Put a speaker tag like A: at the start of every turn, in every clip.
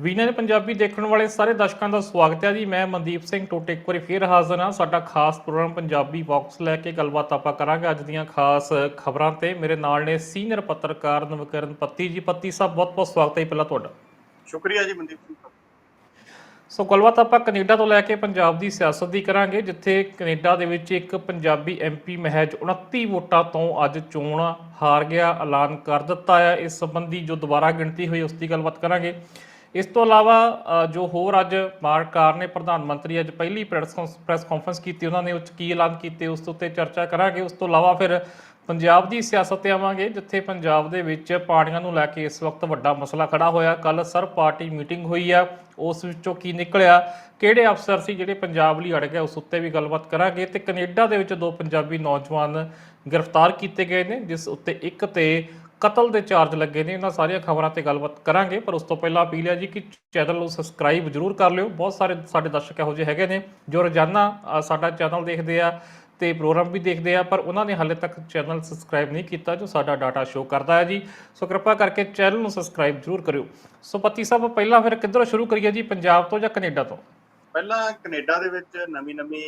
A: Winner Punjabi ਦੇਖਣ ਵਾਲੇ ਸਾਰੇ ਦਰਸ਼ਕਾਂ ਦਾ ਸਵਾਗਤ ਹੈ ਜੀ। ਮੈਂ ਮਨਦੀਪ ਸਿੰਘ ਟੋਟੇ ਇੱਕ ਵਾਰੀ ਫੇਰ ਹਾਜ਼ਰ ਹਾਂ। ਸਾਡਾ ਖਾਸ ਪ੍ਰੋਗਰਾਮ ਪੰਜਾਬੀ ਬਾਕਸ ਲੈ ਕੇ ਗੱਲਬਾਤ ਆਪਾਂ ਕਰਾਂਗੇ। ਅੱਜ ਦੀਆਂ ਖਾਸ ਖਬਰਾਂ ਤੇ ਮੇਰੇ ਨਾਲ ਨੇ ਸੀਨੀਅਰ ਪੱਤਰਕਾਰ ਨਵਕਰਨ ਪੱਤੀ ਜੀ। ਪੱਤੀ ਸਾਹਿਬ ਬਹੁਤ ਬਹੁਤ ਸਵਾਗਤ ਹੈ ਪਹਿਲਾਂ ਤੁਹਾਡਾ।
B: ਸ਼ੁਕਰੀਆ ਜੀ ਮਨਦੀਪ ਸਿੰਘ
A: ਸੋ ਗੱਲਬਾਤ ਆਪਾਂ ਕੈਨੇਡਾ ਤੋਂ ਲੈ ਕੇ ਪੰਜਾਬ ਦੀ ਸਿਆਸਤ ਦੀ ਕਰਾਂਗੇ ਜਿੱਥੇ ਕੈਨੇਡਾ ਦੇ ਵਿੱਚ ਇੱਕ ਪੰਜਾਬੀ ਐਮਪੀ ਮਹਿਜ 29 ਵੋਟਾਂ ਤੋਂ ਅੱਜ ਚੋਣ ਹਾਰ ਗਿਆ ਐਲਾਨ ਕਰ ਦਿੱਤਾ ਹੈ ਇਸ ਸੰਬੰਧੀ ਜੋ ਦੁਬਾਰਾ ਗਿਣਤੀ ਹੋਈ ਉਸ ਦੀ ਗੱਲਬਾਤ ਕਰਾਂਗੇ। ਇਸ ਤੋਂ ਇਲਾਵਾ ਜੋ ਹੋਰ ਅੱਜ ਮਾਰਕ ਕਾਰ ਨੇ ਪ੍ਰਧਾਨ ਮੰਤਰੀ ਅੱਜ ਪਹਿਲੀ ਪ੍ਰੈਸ ਪ੍ਰੈਸ ਕਾਨਫਰੰਸ ਕੀਤੀ, ਉਹਨਾਂ ਨੇ ਉੱਚ ਕੀ ਐਲਾਨ ਕੀਤੇ, ਉਸ ਦੇ ਉੱਤੇ ਚਰਚਾ ਕਰਾਂਗੇ। ਉਸ ਤੋਂ ਇਲਾਵਾ ਫਿਰ ਪੰਜਾਬ ਦੀ ਸਿਆਸਤ ਤੇ ਆਵਾਂਗੇ, ਜਿੱਥੇ ਪੰਜਾਬ ਦੇ ਵਿੱਚ ਪਾਰਟੀਆਂ ਨੂੰ ਲੈ ਕੇ ਇਸ ਵਕਤ ਵੱਡਾ ਮਸਲਾ ਖੜਾ ਹੋਇਆ। ਕੱਲ ਸਰ ਪਾਰਟੀ ਮੀਟਿੰਗ ਹੋਈ ਆ, ਉਸ ਵਿੱਚੋਂ ਕੀ ਨਿਕਲਿਆ, ਕਿਹੜੇ ਅਫਸਰ ਸੀ ਜਿਹੜੇ ਪੰਜਾਬ ਲਈ ਅੜ ਗਏ, ਉਸ ਉੱਤੇ ਵੀ ਗੱਲਬਾਤ ਕਰਾਂਗੇ। ਤੇ ਕੈਨੇਡਾ ਦੇ ਵਿੱਚ ਦੋ ਪੰਜਾਬੀ ਨੌਜਵਾਨ ਗ੍ਰਿਫਤਾਰ ਕੀਤੇ ਗਏ ਨੇ, ਜਿਸ ਉੱਤੇ ਇੱਕ ਤੇ ਕਤਲ ਦੇ ਚਾਰਜ ਲੱਗੇ ਨੇ, ਇਹਨਾਂ ਸਾਰੀਆਂ ਖਬਰਾਂ ਤੇ ਗੱਲਬਾਤ ਕਰਾਂਗੇ, ਪਰ ਉਸ ਤੋਂ ਪਹਿਲਾਂ ਅਪੀਲ ਹੈ ਜੀ ਕਿ ਚੈਨਲ ਨੂੰ ਸਬਸਕ੍ਰਾਈਬ ਜ਼ਰੂਰ ਕਰ ਲਿਓ। ਬਹੁਤ ਸਾਰੇ ਸਾਡੇ ਦਰਸ਼ਕ ਇਹੋ ਜਿਹੇ ਹੈਗੇ ਨੇ ਜੋ ਰੋਜ਼ਾਨਾ ਸਾਡਾ ਚੈਨਲ ਦੇਖਦੇ ਆ ਤੇ ਪ੍ਰੋਗਰਾਮ ਵੀ ਦੇਖਦੇ ਆ, ਪਰ ਉਹਨਾਂ ਨੇ ਹਾਲੇ ਤੱਕ ਚੈਨਲ ਸਬਸਕ੍ਰਾਈਬ ਨਹੀਂ ਕੀਤਾ ਜੋ ਸਾਡਾ ਡਾਟਾ ਸ਼ੋ ਕਰਦਾ ਹੈ ਜੀ। ਸੋ ਕਿਰਪਾ ਕਰਕੇ ਚੈਨਲ ਨੂੰ ਸਬਸਕ੍ਰਾਈਬ ਜ਼ਰੂਰ ਕਰਿਓ। ਸੋ ਪਤੀ ਸਾਹਿਬ, ਪਹਿਲਾਂ ਫਿਰ ਕਿੱਧਰੋਂ ਸ਼ੁਰੂ ਕਰੀਏ ਜੀ, ਪੰਜਾਬ ਤੋਂ ਜਾਂ ਕੈਨੇਡਾ ਤੋਂ?
B: ਪਹਿਲਾਂ ਕੈਨੇਡਾ ਦੇ ਵਿੱਚ ਨਵੀਂ ਨਵੀਂ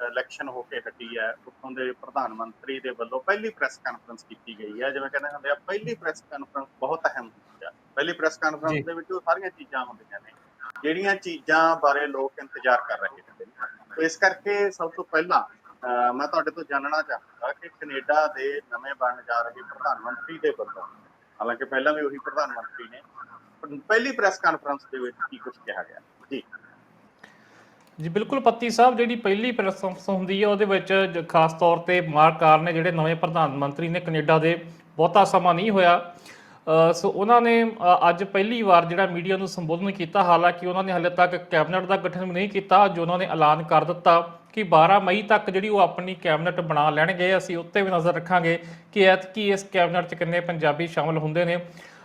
B: ਇਲੈਕਸ਼ਨ ਹੋ ਕੇ ਹਟੀ ਹੈ ਉੱਥੋਂ ਦੇ ਪ੍ਰਧਾਨ ਮੰਤਰੀ ਦੇ ਵੱਲੋਂ ਪਹਿਲੀ ਪ੍ਰੈਸ ਕਾਨਫਰੰਸ ਕੀਤੀ ਗਈ ਹੈ ਜਿਵੇਂ ਕਹਿੰਦੇ ਹੁੰਦੇ ਆ ਪਹਿਲੀ ਪ੍ਰੈਸ ਕਾਨਫਰੰਸ ਬਹੁਤ ਅਹਿਮ ਹੁੰਦੀ ਹੈ ਪਹਿਲੀ ਪ੍ਰੈਸ। ਕਾਨਫਰੰਸ ਦੇ ਵਿੱਚ ਉਹ ਸਾਰੀਆਂ ਚੀਜ਼ਾਂ ਹੁੰਦੀਆਂ ਨੇ ਜਿਹੜੀਆਂ ਚੀਜ਼ਾਂ ਬਾਰੇ ਲੋਕ ਇੰਤਜ਼ਾਰ ਕਰ ਰਹੇ ਹੁੰਦੇ ਨੇ। ਤੇ ਇਸ ਕਰਕੇ ਸਭ ਤੋਂ ਪਹਿਲਾਂ ਮੈਂ ਤੁਹਾਡੇ ਤੋਂ ਜਾਣਨਾ ਚਾਹਾਂਗਾ ਕਿ ਕੈਨੇਡਾ ਦੇ ਨਵੇਂ ਬਣ ਜਾ ਰਹੇ ਪ੍ਰਧਾਨ ਮੰਤਰੀ ਦੇ ਵੱਲੋਂ ਹਾਲਾਂਕਿ ਪਹਿਲਾਂ ਵੀ ਉਹੀ ਪ੍ਰਧਾਨ ਮੰਤਰੀ ਨੇ ਪਹਿਲੀ ਪ੍ਰੈਸ ਕਾਨਫਰੰਸ ਦੇ ਵਿੱਚ ਕੀ ਕੁਝ ਕਿਹਾ ਗਿਆ। ਜੀ।
A: ਜੀ, ਬਿਲਕੁਲ ਪੱਤੀ ਸਾਹਿਬ, ਜਿਹੜੀ ਪਹਿਲੀ ਪ੍ਰੈਸ ਕਾਨਫਰੰਸ ਹੁੰਦੀ ਹੈ, ਉਹਦੇ ਵਿੱਚ ਜ- ਖਾਸ ਤੌਰ ਤੇ ਮਾਰਕ ਕਾਰ ਨੇ ਜਿਹੜੇ ਨਵੇਂ ਪ੍ਰਧਾਨ ਮੰਤਰੀ ਨੇ ਕੈਨੇਡਾ ਦੇ ਬਹੁਤਾ ਸਮਾਂ ਨਹੀਂ ਹੋਇਆ। ਸੋ ਉਹਨਾਂ ਨੇ ਅੱਜ ਪਹਿਲੀ ਵਾਰ ਜਿਹੜਾ ਮੀਡੀਆ ਨੂੰ ਸੰਬੋਧਨ ਕੀਤਾ, ਹਾਲਾਂਕਿ ਉਹਨਾਂ ਨੇ ਹਾਲੇ ਤੱਕ ਕੈਬਨਿਟ ਦਾ ਗਠਨ ਵੀ ਨਹੀਂ ਕੀਤਾ, ਅੱਜ ਉਹਨਾਂ ਨੇ ਐਲਾਨ ਕਰ ਦਿੱਤਾ ਕਿ 12 ਮਈ ਤੱਕ ਜਿਹੜੀ ਉਹ ਆਪਣੀ ਕੈਬਨਿਟ ਬਣਾ ਲੈਣਗੇ। ਅਸੀਂ ਉੱਤੇ ਵੀ ਨਜ਼ਰ ਰੱਖਾਂਗੇ ਕਿ ਐਤਕੀ ਇਸ ਕੈਬਨਿਟ 'ਚ ਕਿੰਨੇ ਪੰਜਾਬੀ ਸ਼ਾਮਲ ਹੁੰਦੇ ਨੇ।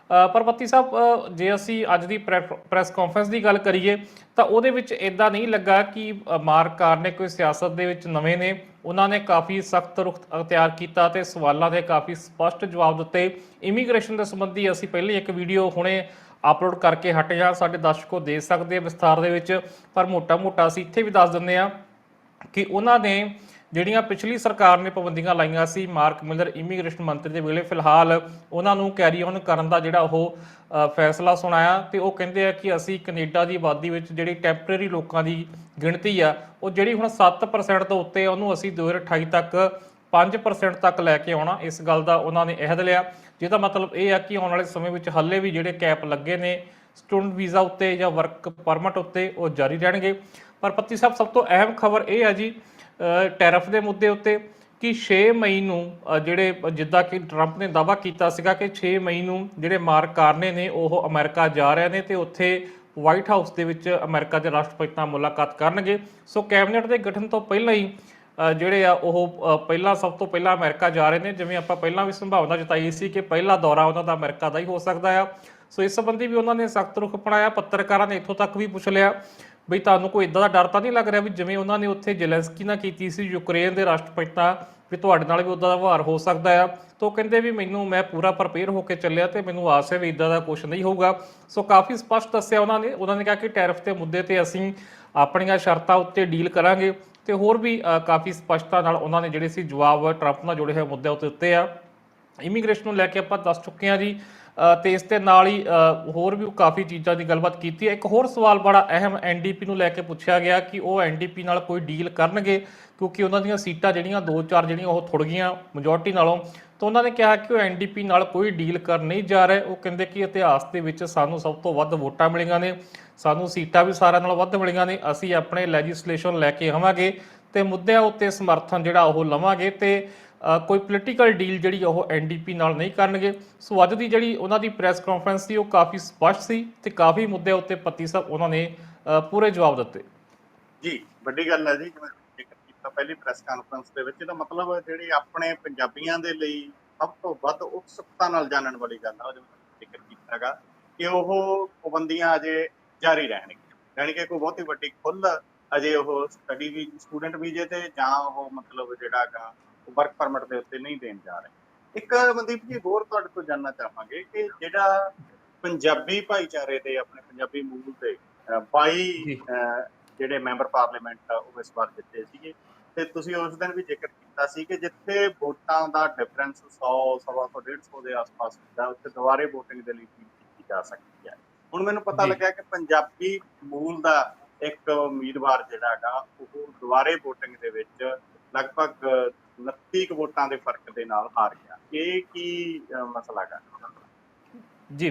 A: ਪਰ ਪੱਤੀ ਸਾਹਿਬ ਜੇ ਅਸੀਂ ਅੱਜ ਦੀ ਪ੍ਰੈਸ ਕਾਨਫਰੰਸ ਦੀ ਗੱਲ ਕਰੀਏ ਤਾਂ ਉਹਦੇ ਵਿੱਚ ਇਦਾਂ ਨਹੀਂ ਲੱਗਾ ਕਿ ਅ, ਕਾਰ ਨੇ ਕੋਈ ਸਿਆਸਤ ਦੇ ਵਿੱਚ ਨਵੇਂ ਨੇ। ਉਹਨਾਂ ਨੇ ਕਾਫੀ ਸਖਤ ਰੁਖ ਅਖਤਿਆਰ ਕੀਤਾ ਤੇ ਸਵਾਲਾਂ ਦੇ ਕਾਫੀ ਸਪਸ਼ਟ ਜਵਾਬ ਦਿੱਤੇ। ਇਮੀਗ੍ਰੇਸ਼ਨ ਦੇ ਸੰਬੰਧੀ ਅਸੀਂ ਪਹਿਲੀ ਇੱਕ ਵੀਡੀਓ ਹੁਣੇ ਅਪਲੋਡ ਕਰਕੇ ਹਟੇ ਹਾਂ। ਸਾਡੇ ਦਰਸ਼ਕੋ ਦੇ ਸਕਦੇ ਵਿਸਥਾਰ ਦੇ ਵਿੱਚ ਪਰ ਮੋਟਾ-ਮੋਟਾ ਅਸੀਂ ਇੱਥੇ ਵੀ ਦੱਸ ਦਿੰਦੇ ਆ ਕਿ ਉਹਨਾਂ ਨੇ ਜਿਹੜੀਆਂ ਪਿਛਲੀ ਸਰਕਾਰ ਨੇ ਪਾਬੰਦੀਆਂ ਲਾਈਆਂ ਸੀ, ਮਾਰਕ ਮਿਲਰ, ਇਮੀਗ੍ਰੇਸ਼ਨ ਮੰਤਰੀ ਦੇ ਵੇਲੇ ਫਿਲਹਾਲ ਉਹਨਾਂ ਨੂੰ ਕੈਰੀ ਔਨ ਕਰਨ ਦਾ ਜਿਹੜਾ ਉਹ ਫੈਸਲਾ ਸੁਣਾਇਆ ਤੇ ਉਹ ਕਹਿੰਦੇ ਆ ਕਿ ਅਸੀਂ ਕੈਨੇਡਾ ਦੀ ਆਬਾਦੀ ਵਿੱਚ ਜਿਹੜੀ ਟੈਂਪਰੇਰੀ ਲੋਕਾਂ ਦੀ ਗਿਣਤੀ ਆ, ਉਹ ਜਿਹੜੀ ਹੁਣ 7% ਤੋਂ ਉੱਤੇ ਉਹਨੂੰ ਅਸੀਂ 2028 ਤੱਕ 5% ਤੱਕ ਲੈ ਕੇ ਆਉਣਾ, ਇਸ ਗੱਲ ਦਾ ਉਹਨਾਂ ਨੇ ਅਹਿਦ ਲਿਆ। ਜਿਹਦਾ ਮਤਲਬ ਇਹ ਆ ਕਿ ਆਉਣ ਵਾਲੇ ਸਮੇਂ ਵਿੱਚ ਹੱਲੇ ਵੀ ਜਿਹੜੇ ਕੈਪ ਲੱਗੇ ਨੇ, ਸਟੂਡੈਂਟ ਵੀਜ਼ਾ ਉੱਤੇ ਜਾਂ ਵਰਕ ਪਰਮਿਟ ਉੱਤੇ ਉਹ ਜਾਰੀ ਰਹਿਣਗੇ। ਪਰ ਪੱਤੀ ਸਾਹਿਬ, ਸਭ ਤੋਂ ਅਹਿਮ ਖਬਰ ਇਹ ਹੈ ਜੀ ਟੈਰਫ ਦੇ ਮੁੱਦੇ ਉੱਤੇ ਕਿ 6 ਮਈ ਨੂੰ ਜਿਹੜੇ ਜਿੱਦਾਂ ਕਿ ਟਰੰਪ ਨੇ ਦਾਅਵਾ ਕੀਤਾ ਸੀਗਾ ਕਿ 6 ਮਈ ਨੂੰ ਜਿਹੜੇ ਮਾਰਕ ਕਾਰਨੇ ਨੇ, ਉਹ ਅਮਰੀਕਾ ਜਾ ਰਹੇ ਨੇ ਤੇ ਉੱਥੇ ਵਾਈਟ ਹਾਊਸ ਦੇ ਵਿੱਚ ਅਮਰੀਕਾ ਦੇ ਰਾਸ਼ਟਰਪਤੀ ਨਾਲ ਮੁਲਾਕਾਤ ਕਰਨਗੇ। ਸੋ ਕੈਬਨਿਟ ਦੇ ਗਠਨ ਤੋਂ ਪਹਿਲਾਂ ਹੀ ਜਿਹੜੇ ਆ ਉਹ ਪਹਿਲਾਂ ਸਭ ਤੋਂ ਪਹਿਲਾਂ ਅਮਰੀਕਾ ਜਾ ਰਹੇ ਨੇ, ਜਿਵੇਂ ਆਪਾਂ ਪਹਿਲਾਂ ਵੀ ਸੰਭਾਵਨਾ ਜਤਾਈ ਸੀ ਕਿ ਪਹਿਲਾ ਦੌਰਾ ਉਹਨਾਂ ਦਾ ਅਮਰੀਕਾ ਦਾ ਹੀ ਹੋ ਸਕਦਾ ਆ। ਸੋ ਇਸ ਸੰਬੰਧੀ ਵੀ ਉਹਨਾਂ ਨੇ ਸਖਤ ਰੁਖ ਅਪਣਾਇਆ, ਪੱਤਰਕਾਰਾਂ ਨੇ ਇੱਥੋਂ ਤੱਕ ਵੀ ਪੁੱਛ ਲਿਆ ਬਈ ਤੁਹਾਨੂੰ ਕੋਈ ਇਦਾਂ ਦਾ ਡਰ ਤਾਂ ਨਹੀਂ ਲੱਗ ਰਿਹਾ ਵੀ ਜਿਵੇਂ ਉਹਨਾਂ ਨੇ ਉੱਥੇ ਜ਼ੈਲੈਂਸਕੀ ਨਾਲ ਕੀਤੀ ਸੀ, ਯੂਕਰੇਨ ਦੇ ਰਾਸ਼ਟਰਪਤੀ ਵੀ ਤੁਹਾਡੇ ਨਾਲ ਵੀ ਉਦਾਂ ਦਾ ਵਿਵਹਾਰ ਹੋ ਸਕਦਾ ਆ। ਤਾਂ ਉਹ ਕਹਿੰਦੇ ਵੀ ਮੈਨੂੰ, ਮੈਂ ਪੂਰਾ ਪ੍ਰਪੇਅਰ ਹੋ ਕੇ ਚੱਲਿਆ ਤੇ ਮੈਨੂੰ ਆਸ ਹੈ ਵੀ ਇਦਾਂ ਦਾ ਕੁਝ ਨਹੀਂ ਹੋਊਗਾ। ਸੋ ਕਾਫੀ ਸਪਸ਼ਟ ਦੱਸਿਆ ਉਹਨਾਂ ਨੇ ਉਹਨਾਂ ਨੇ ਕਿਹਾ ਕਿ ਟੈਰਿਫ ਦੇ ਮੁੱਦੇ ਤੇ ਅਸੀਂ ਆਪਣੀਆਂ ਸ਼ਰਤਾਂ ਉੱਤੇ ਡੀਲ ਕਰਾਂਗੇ ਤੇ ਹੋਰ ਵੀ ਕਾਫੀ ਸਪਸ਼ਟਤਾ ਨਾਲ ਉਹਨਾਂ ਨੇ ਜਿਹੜੇ ਸੀ ਜਵਾਬ ਟਰੰਪ ਨਾਲ ਜੁੜੇ ਹੋਏ ਮੁੱਦਿਆਂ ਉੱਤੇ ਦਿੱਤੇ ਆ। ਇਮੀਗ੍ਰੇਸ਼ਨ ਨੂੰ ਲੈ ਕੇ ਆਪਾਂ ਦੱਸ ਚੁੱਕੇ ਹਾਂ ਜੀ। ਤੇ ਇਸ ਦੇ ਨਾਲ ਹੀ ਹੋਰ ਵੀ ਕਾਫੀ ਚੀਜ਼ਾਂ ਦੀ ਗੱਲਬਾਤ ਕੀਤੀ ਹੈ। ਇੱਕ ਹੋਰ ਸਵਾਲ ਬੜਾ ਅਹਿਮ ਐਨਡੀਪੀ ਨੂੰ ਲੈ ਕੇ ਪੁੱਛਿਆ ਗਿਆ ਕਿ ਉਹ ਐਨਡੀਪੀ ਨਾਲ ਕੋਈ ਡੀਲ ਕਰਨਗੇ, ਕਿਉਂਕਿ ਉਹਨਾਂ ਦੀਆਂ ਸੀਟਾਂ ਜਿਹੜੀਆਂ ਦੋ ਚਾਰ ਜਿਹੜੀਆਂ ਉਹ ਥੁੜ ਗਈਆਂ ਮੈਜੋਰਟੀ ਨਾਲੋਂ। ਤਾਂ ਉਹਨਾਂ ਨੇ ਕਿਹਾ ਕਿ ਉਹ ਐਨਡੀਪੀ ਨਾਲ ਕੋਈ ਡੀਲ ਕਰਨ ਨਹੀਂ ਜਾ ਰਹੇ। ਉਹ ਕਹਿੰਦੇ ਕਿ ਇਤਿਹਾਸ ਦੇ ਵਿੱਚ ਸਾਨੂੰ ਸਭ ਤੋਂ ਵੱਧ ਵੋਟਾਂ ਮਿਲੀਆਂ ਨੇ, ਸਾਨੂੰ ਸੀਟਾਂ ਵੀ ਸਾਰਿਆਂ ਨਾਲੋਂ ਵੱਧ ਮਿਲੀਆਂ ਨੇ, ਅਸੀਂ ਆਪਣੇ ਲੈਜਿਸਲੇਸ਼ਨ ਲੈ ਕੇ ਆਵਾਂਗੇ ਤੇ ਮੁੱਦਿਆਂ ਉੱਤੇ ਸਮਰਥਨ ਜਿਹੜਾ ਉਹ ਲਵਾਂਗੇ ਤੇ ਕੋਈ ਪੋਲੀਟੀਕਲ ਡੀਲ ਜਿਹੜੀ ਉਹ ਐਨਡੀਪੀ ਨਾਲ ਨਹੀਂ ਕਰਨਗੇ। ਸੋ ਅੱਜ ਦੀ ਜਿਹੜੀ ਉਹਨਾਂ ਦੀ ਪ੍ਰੈਸ ਕਾਨਫਰੰਸ ਸੀ, ਉਹ ਕਾਫੀ ਸਪਸ਼ਟ ਸੀ ਤੇ ਕਾਫੀ ਮੁੱਦਿਆਂ ਉੱਤੇ ਪੱਤੀ ਸਾਹਿਬ ਉਹਨਾਂ ਨੇ ਪੂਰੇ ਜਵਾਬ ਦਿੱਤੇ।
B: ਜੀ, ਵੱਡੀ ਗੱਲ ਹੈ ਜੀ, ਜਿਵੇਂ ਜ਼ਿਕਰ ਕੀਤਾ ਪਹਿਲੀ ਪ੍ਰੈਸ ਕਾਨਫਰੰਸ ਦੇ ਵਿੱਚ, ਇਹਦਾ ਮਤਲਬ ਜਿਹੜੀ ਆਪਣੇ ਪੰਜਾਬੀਆਂ ਦੇ ਲਈ ਸਭ ਤੋਂ ਵੱਧ ਉਤਸੁਕਤਾ ਨਾਲ ਜਾਣਨ ਵਾਲੀ ਗੱਲ ਹੈ ਉਹ ਜਿਵੇਂ ਜ਼ਿਕਰ ਕੀਤਾਗਾ ਕਿ ਉਹ ਪਾਬੰਦੀਆਂ ਅਜੇ ਜਾਰੀ ਰਹਿਣਗੀਆਂ। ਯਾਨੀ ਕਿ ਕੋਈ ਬਹੁਤੀ ਵੱਡੀ ਖੁੱਲ ਅਜੇ ਉਹ ਸਟੱਡੀ ਵੀ ਸਟੂਡੈਂਟ ਵੀਜ਼ੇ ਤੇ ਜਾਂ ਉਹ ਮਤਲਬ ਜਿਹੜਾ ਹੈਗਾ ਵਰਕ ਪਰਮਿਟ ਦੇ ਉੱਤੇ ਨਹੀਂ ਦੇਣ ਜਾ ਰਹੇ ਇੱਕ ਮਨਦੀਪ ਜੀ ਹੋਰ ਤੁਹਾਡੇ ਤੋਂ ਜਾਨਣਾ ਚਾਹਾਂਗੇ ਕਿ ਜਿਹੜਾ ਪੰਜਾਬੀ ਭਾਈਚਾਰੇ ਦੇ ਆਪਣੇ ਪੰਜਾਬੀ ਮੂਲ ਦੇ ਅਹ, 22
A: ਜੀ।
B: ਅਹ, ਜਿਹੜੇ ਮੈਂਬਰ ਪਾਰਲੀਮੈਂਟ ਉਹ ਇਸ ਵਾਰ ਜਿੱਤੇ ਸੀਗੇ ਤੇ ਤੁਸੀਂ ਉਸ ਦਿਨ ਵੀ ਜ਼ਿਕਰ ਕੀਤਾ ਸੀ ਕਿ ਜਿੱਥੇ ਵੋਟਾਂ ਦਾ ਡਿਫਰੈਂਸ 100 ਸਵਾ ਸੌ 150 ਦੇ ਆਸ-ਪਾਸ ਹੁੰਦਾ ਉੱਥੇ ਦੁਬਾਰੇ VOTING ਦੇ ਲਈ ਕੀ ਕੀਤੀ ਜਾ ਸਕਦੀ ਹੈ ਹੁਣ ਮੈਨੂੰ ਪਤਾ। ਲੱਗਿਆ ਕਿ ਪੰਜਾਬੀ ਮੂਲ ਦਾ ਇੱਕ ਉਮੀਦਵਾਰ ਜਿਹੜਾ ਹੈਗਾ ਉਹ ਦੁਬਾਰੇ VOTING ਦੇ ਵਿੱਚ ਲਗਭਗ 29 ਵੋਟਾਂ ਦੇ ਫ਼ਰਕ ਦੇ ਨਾਲ ਹਾਰ ਗਿਆ। ਇਹ ਕੀ ਮਸਲਾ ਹੈਗਾ?
A: ਜੀ,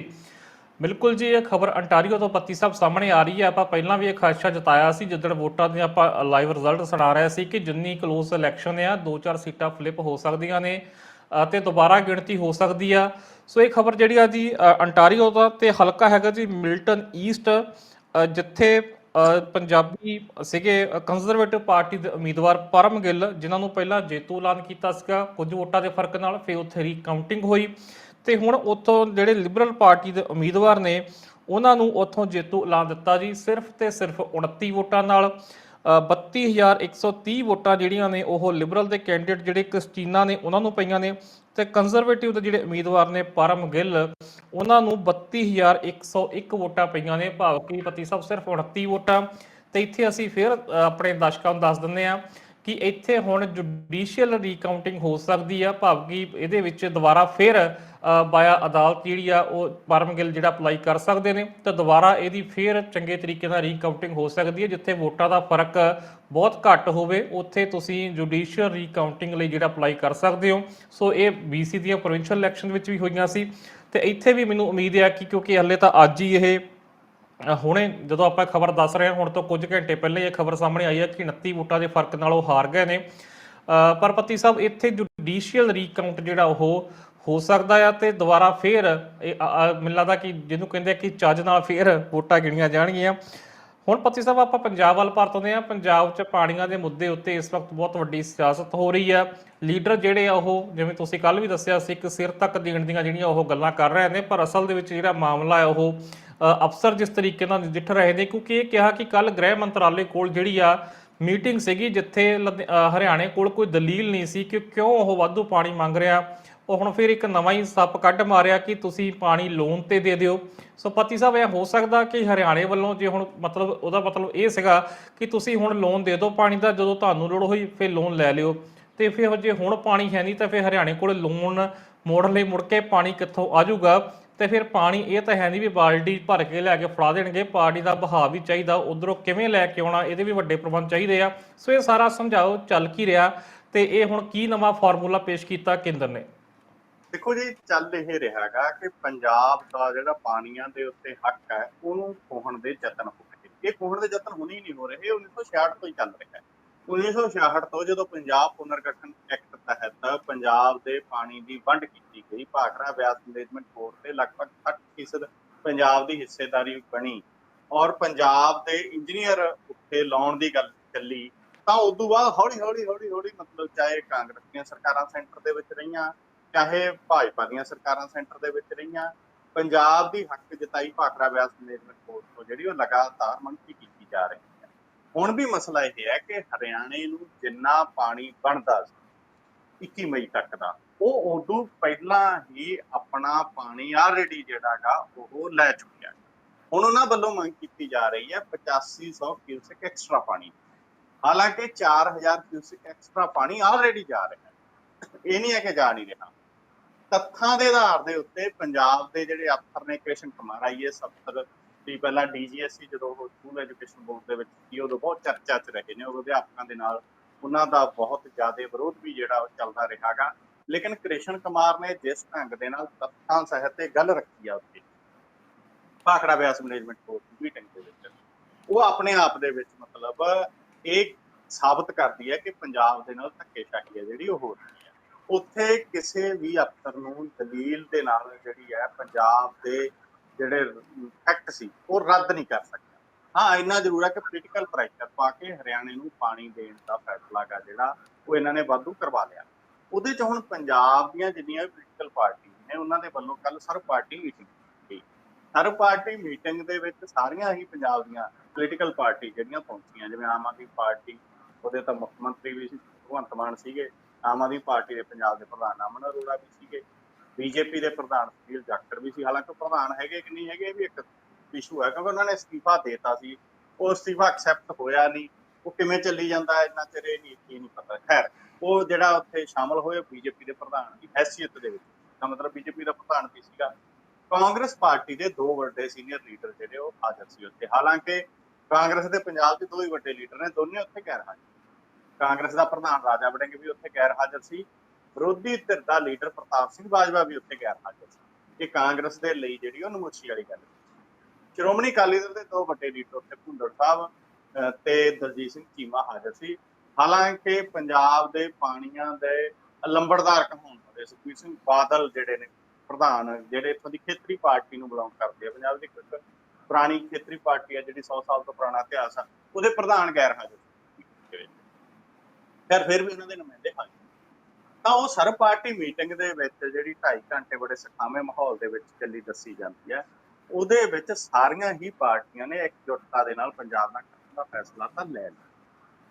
A: ਬਿਲਕੁਲ ਜੀ, ਇਹ ਖਬਰ ਅੰਟਾਰੀਓ ਤੋਂ ਪੱਤੀ ਸਾਹਿਬ ਸਾਹਮਣੇ ਆ ਰਹੀ ਹੈ। ਆਪਾਂ ਪਹਿਲਾਂ ਵੀ ਇਹ ਖਾਸ਼ਾ ਜਤਾਇਆ ਸੀ, ਜਿੱਦਣ ਵੋਟਾਂ ਦੇ ਆਪਾਂ ਲਾਈਵ ਰਿਜ਼ਲਟ ਸੁਣਾ ਰਹੇ ਸੀ ਕਿ ਜਿੰਨੀ ਕਲੋਜ਼ ਇਲੈਕਸ਼ਨ ਆ ਦੋ ਚਾਰ ਸੀਟਾਂ ਫਲਿਪ ਹੋ ਸਕਦੀਆਂ ਨੇ ਤੇ ਦੁਬਾਰਾ ਗਿਣਤੀ ਹੋ ਸਕਦੀ ਆ। ਸੋ ਇਹ ਖਬਰ ਜਿਹੜੀ ਆ ਜੀ ਅੰਟਾਰੀਓ ਦਾ ਤੇ ਹਲਕਾ ਹੈਗਾ ਜੀ, ਮਿਲਟਨ ਈਸਟ ਜਿੱਥੇ ਪੰਜਾਬੀ ਸੀਗੇ ਕੰਜ਼ਰਵੇਟਿਵ ਪਾਰਟੀ ਦੇ ਉਮੀਦਵਾਰ ਪਰਮ ਗਿੱਲ ਜਿਨ੍ਹਾਂ ਨੂੰ ਪਹਿਲਾਂ ਜੇਤੂ ਐਲਾਨ ਕੀਤਾ ਸੀਗਾ ਕੁਝ ਵੋਟਾਂ ਦੇ ਫ਼ਰਕ ਨਾਲ ਫਿਰ ਉੱਥੇ ਰੀਕਾਊਂਟਿੰਗ ਹੋਈ। ਤੇ ਹੁਣ ਉੱਥੋਂ ਜਿਹੜੇ ਲਿਬਰਲ ਪਾਰਟੀ ਦੇ ਉਮੀਦਵਾਰ ਨੇ ਉਹਨਾਂ ਨੂੰ ਉੱਥੋਂ ਜੇਤੂ ਐਲਾਨ ਦਿੱਤਾ ਜੀ ਸਿਰਫ ਤੇ ਸਿਰਫ 29 ਵੋਟਾਂ ਨਾਲ। ਅ, 32130 ਵੋਟਾਂ ਜਿਹੜੀਆਂ ਨੇ ਉਹ ਲਿਬਰਲ ਦੇ ਕੈਂਡੀਡੇਟ ਜਿਹੜੇ ਕ੍ਰਿਸਟੀਨਾ ਨੇ ਉਹਨਾਂ ਨੂੰ ਪਈਆਂ ਨੇ। ਤੇ ਕੰਜ਼ਰਵੇਟਿਵ ਦੇ ਜਿਹੜੇ ਉਮੀਦਵਾਰ ਨੇ ਪਰਮ ਗਿੱਲ, ਉਹਨਾਂ ਨੂੰ 32101 ਵੋਟਾਂ ਪਈਆਂ ਨੇ। ਭਾਵ ਕਿ ਪਤੀ ਸਾਹਿਬ, ਸਿਰਫ 29 ਵੋਟਾਂ। ਤੇ ਇੱਥੇ ਅਸੀਂ ਫਿਰ ਆਪਣੇ ਦਰਸ਼ਕਾਂ ਨੂੰ ਦੱਸ ਦਿੰਦੇ ਆ ਕਿ ਇੱਥੇ ਹੁਣ ਜੁਡੀਸ਼ੀਅਲ ਰੀਕਾਊਂਟਿੰਗ ਹੋ ਸਕਦੀ ਆ। ਭਾਵ ਕਿ ਇਹਦੇ ਵਿੱਚ ਦੁਬਾਰਾ ਫਿਰ ਬਾਇਆ ਅਦਾਲਤ ਜਿਹੜੀ ਆ, ਉਹ ਪਰਮਗਿਲ ਜਿਹੜਾ ਅਪਲਾਈ ਕਰ ਸਕਦੇ ਨੇ, ਤਾਂ ਦੁਬਾਰਾ ਇਹਦੀ ਫਿਰ ਚੰਗੇ ਤਰੀਕੇ ਨਾਲ ਰੀਕਾਊਂਟਿੰਗ ਹੋ ਸਕਦੀ ਹੈ, ਜਿੱਥੇ ਵੋਟਾਂ ਦਾ ਫ਼ਰਕ ਬਹੁਤ ਘੱਟ ਹੋਵੇ, ਉੱਥੇ ਤੁਸੀਂ ਜੁਡੀਸ਼ੀਅਲ ਰੀਕਾਊਂਟਿੰਗ ਲਈ ਜਿਹੜਾ ਅਪਲਾਈ ਕਰ ਸਕਦੇ ਹੋ। ਸੋ ਇਹ BC ਦੀਆਂ ਪ੍ਰੋਵਿੰਸ਼ੀਅਲ ਇਲੈਕਸ਼ਨ ਵਿੱਚ ਵੀ ਹੋਈਆਂ ਸੀ। ਤੇ ਇੱਥੇ ਵੀ ਮੈਨੂੰ ਉਮੀਦ ਹੈ ਕਿ ਕਿਉਂਕਿ ਹੱਲੇ ਤਾਂ ਅੱਜ ਹੀ ਇਹ ਹੁਣੇ ਜਦੋਂ ਆਪਾਂ ਖਬਰ ਦੱਸ ਰਹੇ ਹਾਂ, ਹੁਣ ਤੋਂ ਕੁਝ ਘੰਟੇ ਪਹਿਲਾਂ ਇਹ ਖਬਰ ਸਾਹਮਣੇ ਆਈ ਹੈ ਕਿ 29 ਵੋਟਾਂ ਦੇ ਫ਼ਰਕ ਨਾਲ ਉਹ ਹਾਰ ਗਏ ਨੇ। ਪਰ ਪਤੀ ਸਾਹਿਬ, ਇੱਥੇ ਜੁਡੀਸ਼ੀਅਲ ਰੀਕਾਊਂਟ ਜਿਹੜਾ ਉਹ ਹੋ ਸਕਦਾ ਆ ਤੇ ਦੁਬਾਰਾ ਫੇਰ ਮੈਨੂੰ ਲੱਗਦਾ ਕਿ ਜਿਹਨੂੰ ਕਹਿੰਦੇ ਆ ਕਿ ਚੱਜ ਨਾਲ ਫੇਰ ਵੋਟਾਂ ਗਿਣੀਆਂ ਜਾਣਗੀਆਂ। ਹੁਣ ਪਤੀ ਸਾਹਿਬ, ਆਪਾਂ ਪੰਜਾਬ ਵੱਲ ਪਰਤਦੇ ਆ ਪੰਜਾਬ 'ਚ ਪਾਣੀਆਂ ਦੇ ਮੁੱਦੇ ਉੱਤੇ ਇਸ ਵਕਤ ਬਹੁਤ ਵੱਡੀ ਸਿਆਸਤ ਹੋ ਰਹੀ ਆ। ਲੀਡਰ ਜਿਹੜੇ ਆ ਉਹ, ਜਿਵੇਂ ਤੁਸੀਂ ਕੱਲ ਵੀ ਦੱਸਿਆ ਸੀ, ਇੱਕ ਸਿਰ ਤੱਕ ਦੇਣ ਦੀਆਂ ਜਿਹੜੀਆਂ ਉਹ ਗੱਲਾਂ ਕਰ ਰਹੇ ਨੇ, ਪਰ ਅਸਲ ਦੇ ਵਿੱਚ ਜਿਹੜਾ ਮਾਮਲਾ ਹੈ ਉਹ ਅਫਸਰ ਜਿਸ ਤਰੀਕੇ ਨਾਲ ਨਜਿੱਠ ਰਹੇ ਨੇ, ਕਿਉਂਕਿ ਇਹ ਕਿਹਾ ਕਿ ਕੱਲ ਗ੍ਰਹਿ ਮੰਤਰਾਲੇ ਕੋਲ ਜਿਹੜੀ ਆ ਮੀਟਿੰਗ ਸੀਗੀ, ਜਿੱਥੇ ਲੁਧਿ- ਹਰਿਆਣੇ ਕੋਲ ਕੋਈ ਦਲੀਲ ਨਹੀਂ ਸੀ ਕਿ ਕਿਉਂ ਉਹ ਵਾਧੂ ਪਾਣੀ ਮੰਗ ਰਿਹਾ। ਉਹ ਹੁਣ ਫਿਰ ਇੱਕ ਨਵਾਂ ਹੀ ਸੱਪ ਕੱਢ ਮਾਰਿਆ ਕਿ ਤੁਸੀਂ ਪਾਣੀ ਲੋਨ ਤੇ ਦੇ ਦਿਓ। ਸੋ ਪਤੀ ਸਾਹਿਬ, ਇਹ ਹੋ ਸਕਦਾ ਕਿ ਹਰਿਆਣੇ ਵੱਲੋਂ ਜੇ ਹੁਣ ਮਤਲਬ ਉਹਦਾ ਮਤਲਬ ਇਹ ਸੀਗਾ ਕਿ ਤੁਸੀਂ ਹੁਣ ਲੋਨ ਦੇ ਦਿਓ ਪਾਣੀ ਦਾ, ਜਦੋਂ ਤੁਹਾਨੂੰ ਲੋੜ ਹੋਈ ਫਿਰ ਲੋਨ ਲੈ ਲਿਓ। ਤੇ ਫਿਰ ਜੇ ਹੁਣ ਪਾਣੀ ਹੈ ਨਹੀਂ ਤਾਂ ਫਿਰ ਹਰਿਆਣੇ ਕੋਲ ਲੋਨ ਮੋੜਨ ਲਈ ਮੁੜ ਕੇ ਪਾਣੀ ਕਿੱਥੋਂ ਆ ਆਜੂਗਾ ਤੇ ਫਿਰ ਪਾਣੀ ਇਹ ਤਾਂ ਹੈ ਨਹੀਂ ਵੀ ਬਾਲਟੀ ਭਰ ਕੇ ਲੈ ਕੇ ਫੜਾ ਦੇਣਗੇ ਪਾਣੀ ਦਾ ਬਹਾਅ ਵੀ ਚਾਹੀਦਾ, ਉਧਰੋਂ ਕਿਵੇਂ ਲੈ ਕੇ ਆਉਣਾ, ਇਹਦੇ ਵੀ ਵੱਡੇ ਪ੍ਰਬੰਧ ਚਾਹੀਦੇ ਆ। ਸੋ ਇਹ ਸਾਰਾ ਸਮਝਾਓ, ਚੱਲ ਕੀ ਰਿਹਾ? ਤੇ ਇਹ ਹੁਣ ਕੀ ਨਵਾਂ ਫਾਰਮੂਲਾ ਪੇਸ਼ ਕੀਤਾ ਕੇਂਦਰ ਨੇ?
B: ਦੇਖੋ ਜੀ, ਚੱਲ ਇਹ ਰਿਹਾ ਹੈਗਾ ਕਿ ਪੰਜਾਬ ਦਾ ਜਿਹੜਾ ਪਾਣੀਆਂ ਦੇ ਉੱਤੇ ਹੱਕ ਹੈ, ਉਹਨੂੰ ਖੋਹਣ ਦੇ ਯਤਨ ਹੋ ਰਹੇ ਇਹ ਖੋਹਣ ਦੇ ਯਤਨ ਹੁਣੇ ਹੀ ਨਹੀਂ ਹੋ ਰਹੇ 1966 ਤੋਂ ਹੀ ਚੱਲ ਰਿਹਾ ਹੈ। 1966 ਤੋਂ ਜਦੋਂ ਪੰਜਾਬ ਪੁਨਰਗਠਨ ਐਕਟ ਤਹਿਤ ਪੰਜਾਬ ਦੇ ਪਾਣੀ ਦੀ ਵੰਡ ਕੀਤੀ ਗਈ, ਭਾਖੜਾ ਬਿਆਸ ਮੈਨੇਜਮੈਂਟ ਬੋਰਡ ਤੇ ਲਗਭਗ 60% ਪੰਜਾਬ ਦੀ ਹਿੱਸੇਦਾਰੀ ਬਣੀ ਔਰ ਪੰਜਾਬ ਦੇ ਇੰਜੀਨੀਅਰ ਉੱਥੇ ਲਾਉਣ ਦੀ ਗੱਲ ਚੱਲੀ, ਤਾਂ ਉਦੋਂ ਬਾਅਦ ਹੌਲੀ ਹੌਲੀ ਹੌਲੀ ਹੌਲੀ ਮਤਲਬ ਚਾਹੇ ਕਾਂਗਰਸ ਦੀਆਂ ਸਰਕਾਰਾਂ ਸੈਂਟਰ ਦੇ ਵਿੱਚ ਰਹੀਆਂ ਚਾਹੇ ਭਾਜਪਾ ਦੀਆਂ ਸਰਕਾਰਾਂ ਸੈਂਟਰ ਦੇ ਵਿੱਚ ਰਹੀਆਂ, ਪੰਜਾਬ ਦੀ ਹੱਕ ਜਤਾਈ ਭਾਖੜਾ ਬਿਆਸ ਮੈਨੇਜਮੈਂਟ ਬੋਰਡ ਤੋਂ ਜਿਹੜੀ ਉਹ ਲਗਾਤਾਰ ਮੰਗੀ ਕੀਤੀ ਜਾ ਰਹੀ ਹੈ। ਹੁਣ ਵੀ ਮਸਲਾ ਇਹ ਹੈ ਕਿ ਹਰਿਆਣੇ ਨੂੰ ਜਿੰਨਾ ਪਾਣੀ ਬਣਦਾ ਸੀ 21 ਮਈ ਤੱਕ ਦਾ, ਉਹ ਉਦੋਂ ਪਹਿਲਾਂ ਹੀ ਆਪਣਾ ਪਾਣੀ ਆਲਰੇਡੀ ਜਿਹੜਾਗਾ ਉਹ ਲੈ ਚੁੱਕਿਆ। ਹੁਣ ਉਹਨਾਂ ਵੱਲੋਂ ਮੰਗ ਕੀਤੀ ਜਾ ਰਹੀ ਹੈ 8500 ਕਿਊਸਿਕ ਐਕਸਟਰਾ ਪਾਣੀ। ਹਾਲਾਂਕਿ 4000 ਕਿਊਸਿਕ ਐਕਸਟਰਾ ਪਾਣੀ ਆਲਰੇਡੀ ਜਾ ਰਿਹਾ ਹੈ। ਇਹ ਨਹੀਂ ਹੈ ਕਿ ਜਾ ਨਹੀਂ ਰਿਹਾ। ਤੱਥਾਂ ਦੇ ਆਧਾਰ ਦੇ ਉੱਤੇ ਪੰਜਾਬ ਦੇ ਜਿਹੜੇ ਅਫਸਰ ਨੇ ਕ੍ਰਿਸ਼ਨ ਕੁਮਾਰ ਆਈਐਸ ਅਫਸਰ ਵੀ ਪਹਿਲਾਂ ਡੀਜੀਐਸਸੀ ਜਦੋਂ ਉਹ ਸਕੂਲ ਐਜੂਕੇਸ਼ਨ ਬੋਰਡ ਦੇ ਵਿੱਚ ਸੀ, ਉਦੋਂ ਬਹੁਤ ਚਰਚਾ 'ਚ ਰਹੇ ਨੇ, ਉਹ ਅਧਿਆਪਕਾਂ ਦੇ ਨਾਲ ਉਹਨਾਂ ਦਾ ਬਹੁਤ ਜ਼ਿਆਦਾ ਵਿਰੋਧ ਵੀ ਜਿਹੜਾ ਉਹ ਚੱਲਦਾ ਰਿਹਾਗਾ ਲੇਕਿਨ ਕ੍ਰਿਸ਼ਨ ਕੁਮਾਰ ਨੇ ਜਿਸ ਢੰਗ ਦੇ ਨਾਲ ਤੱਥਾਂ ਸਹਿਤ ਤੇ ਗੱਲ ਰੱਖੀ ਆ ਉੱਥੇ, ਭਾਖੜਾ ਬਿਆਸ ਮੈਨੇਜਮੈਂਟ ਬੋਰਡ ਦੀ ਮੀਟਿੰਗ ਦੇ ਵਿੱਚ, ਉਹ ਆਪਣੇ ਆਪ ਦੇ ਵਿੱਚ ਮਤਲਬ ਇਹ ਸਾਬਤ ਕਰਦੀ ਹੈ ਕਿ ਪੰਜਾਬ ਦੇ ਨਾਲ ਧੱਕੇਸ਼ਾਹੀ ਹੈ ਜਿਹੜੀ ਉਹ ਹੋ ਰਹੀ ਹੈ। ਉੱਥੇ ਕਿਸੇ ਵੀ ਅਫਸਰ ਨੂੰ ਦਲੀਲ ਦੇ ਨਾਲ ਜਿਹੜੀ ਹੈ ਪੰਜਾਬ ਦੇ ਜਿਹੜੇ ਫੈਕਟ ਸੀ, ਉਹ ਰੱਦ ਨਹੀਂ ਕਰ ਸਕਦਾ ਹਾਂ, ਇੰਨਾ ਜ਼ਰੂਰ ਹੈ ਕਿ ਪੋਲੀਟੀਕਲ ਪ੍ਰੈਸ਼ਰ ਪਾ ਕੇ ਹਰਿਆਣੇ ਨੂੰ ਪਾਣੀ ਦੇਣ ਦਾ ਫੈਸਲਾ ਗਾ ਜਿਹੜਾ, ਉਹ ਇਹਨਾਂ ਨੇ ਵਾਧੂ ਕਰਵਾ ਲਿਆ। ਉਹਦੇ ਚ ਹੁਣ ਪੰਜਾਬ ਦੀਆਂ ਜਿੰਨੀਆਂ ਵੀ ਪੋਲੀਟੀਕਲ ਪਾਰਟੀ ਨੇ, ਉਹਨਾਂ ਦੇ ਵੱਲੋਂ ਕੱਲ ਸਰਵ ਪਾਰਟੀ ਮੀਟਿੰਗ ਕੀਤੀ। ਸਰਵ ਪਾਰਟੀ ਮੀਟਿੰਗ ਦੇ ਵਿੱਚ ਸਾਰੀਆਂ ਹੀ ਪੰਜਾਬ ਦੀਆਂ ਪੋਲੀਟੀਕਲ ਪਾਰਟੀ ਜਿਹੜੀਆਂ ਪਹੁੰਚੀਆਂ, ਜਿਵੇਂ ਆਮ ਆਦਮੀ ਪਾਰਟੀ, ਉਹਦੇ ਤਾਂ ਮੁੱਖ ਮੰਤਰੀ ਵੀ ਸੀ, ਭਗਵੰਤ ਮਾਨ ਸੀਗੇ। ਆਮ ਆਦਮੀ ਪਾਰਟੀ ਦੇ ਪੰਜਾਬ ਦੇ ਪ੍ਰਧਾਨ ਅਮਨ ਅਰੋੜਾ ਵੀ ਸੀਗੇ, ਬੀਜੇਪੀ ਦੇ ਪ੍ਰਧਾਨ ਸੁਨੀਲ ਜਾਖੜ ਵੀ ਸੀ। ਹਾਲਾਂਕਿ ਪ੍ਰਧਾਨ ਹੈਗੇ ਕਿ ਨਹੀਂ ਹੈਗੇ, ਇਹ ਵੀ ਇੱਕ ਇਸ਼ੂ ਹੈ, ਕਿਉਂਕਿ ਉਹਨਾਂ ਨੇ ਅਸਤੀਫਾ ਦੇਤਾ ਸੀ। ਉਹ ਅਸਤੀਫਾ ਐਕਸੈਪਟ ਹੋਇਆ ਨਹੀਂ। ਉਹ ਕਿਵੇਂ ਚੱਲੀ ਜਾਂਦਾ ਇੰਨਾ ਚਿਰ ਇਹ ਨਹੀਂ ਇਹ ਨਹੀਂ ਪਤਾ। ਖੈਰ, ਉਹ ਜਿਹੜਾ ਉੱਥੇ ਸ਼ਾਮਲ ਹੋਏ ਬੀਜੇਪੀ ਦੇ ਪ੍ਰਧਾਨ ਦੀ ਹੈਸੀਅਤ ਦੇ ਵਿੱਚ। ਤਾਂ ਮਤਲਬ ਬੀਜੇਪੀ ਦਾ ਪ੍ਰਧਾਨ ਵੀ ਸੀਗਾ? ਕਾਂਗਰਸ ਪਾਰਟੀ ਦੇ ਦੋ ਵੱਡੇ ਸੀਨੀਅਰ ਲੀਡਰ ਜਿਹੜੇ, ਉਹ ਹਾਜ਼ਰ ਸੀ ਉੱਥੇ। ਹਾਲਾਂਕਿ ਕਾਂਗਰਸ ਦੇ ਪੰਜਾਬ ਦੇ ਦੋ ਹੀ ਵੱਡੇ ਲੀਡਰ ਨੇ, ਦੋਨੇ ਉੱਥੇ ਗੈਰ ਹਾਜ਼ਰ ਕਾਂਗਰਸ ਦਾ ਪ੍ਰਧਾਨ ਰਾਜਾ ਵੜਿੰਗ ਵੀ ਉੱਥੇ ਗੈਰ ਹਾਜ਼ਰ ਸੀ। ਵਿਰੋਧੀ ਧਿਰ ਦਾ ਲੀਡਰ ਪ੍ਰਤਾਪ ਸਿੰਘ ਬਾਜਵਾ ਵੀ ਉੱਥੇ ਗੈਰ ਹਾਜ਼ਰ ਸੀ। ਇਹ ਕਾਂਗਰਸ ਦੇ ਲਈ ਜਿਹੜੀ ਉਹ ਨਮੋਸ਼ੀ ਵਾਲੀ ਗੱਲ ਸ਼੍ਰੋਮਣੀ ਅਕਾਲੀ ਦਲ ਦੇ ਦੋ ਵੱਡੇ ਲੀਡਰ ਉੱਥੇ ਭੁੰਦੜ ਸਾਹਿਬ ਤੇ ਦਲਜੀਤ ਸਿੰਘ ਚੀਮਾ ਹਾਜ਼ਰ ਸੀ। ਹਾਲਾਂਕਿ ਪੰਜਾਬ ਦੇ ਪਾਣੀਆਂ ਦੇ ਲੰਬੜਦਾਰ ਕਹਾਉਣ ਵਾਲੇ ਸੁਖਬੀਰ ਸਿੰਘ ਬਾਦਲ ਜਿਹੜੇ ਨੇ, ਪ੍ਰਧਾਨ ਜਿਹੜੇ ਇੱਥੋਂ ਦੀ ਖੇਤਰੀ ਪਾਰਟੀ ਨੂੰ ਬਿਲੋਂਗ ਕਰਦੇ ਆ, ਪੰਜਾਬ ਦੀ ਇੱਕ ਪੁਰਾਣੀ ਖੇਤਰੀ ਪਾਰਟੀ ਆ ਜਿਹੜੀ 100 ਸਾਲ ਤੋਂ ਪੁਰਾਣਾ ਇਤਿਹਾਸ ਆ, ਉਹਦੇ ਪ੍ਰਧਾਨ ਗੈਰ ਹਾਜ਼ਰ ਸੀ। ਫਿਰ ਫਿਰ ਵੀ ਉਹਨਾਂ ਦੇ ਨੁਮਾਇੰਦੇ ਹਾਜ਼ਰ ਤਾਂ ਉਹ ਸਰਬ ਪਾਰਟੀ ਮੀਟਿੰਗ ਦੇ ਵਿੱਚ ਜਿਹੜੀ 2.5 ਘੰਟੇ ਬੜੇ ਸਖਾਵੇਂ ਮਾਹੌਲ ਦੇ ਵਿੱਚ ਚੱਲੀ ਦੱਸੀ ਜਾਂਦੀ ਹੈ, ਉਹਦੇ ਵਿੱਚ ਸਾਰੀਆਂ ਹੀ ਪਾਰਟੀਆਂ ਨੇ ਇਕਜੁੱਟਤਾ ਦੇ ਨਾਲ ਪੰਜਾਬ ਨਾਲ ਖੜਨ ਦਾ ਫੈਸਲਾ ਤਾਂ ਲੈ ਲਿਆ।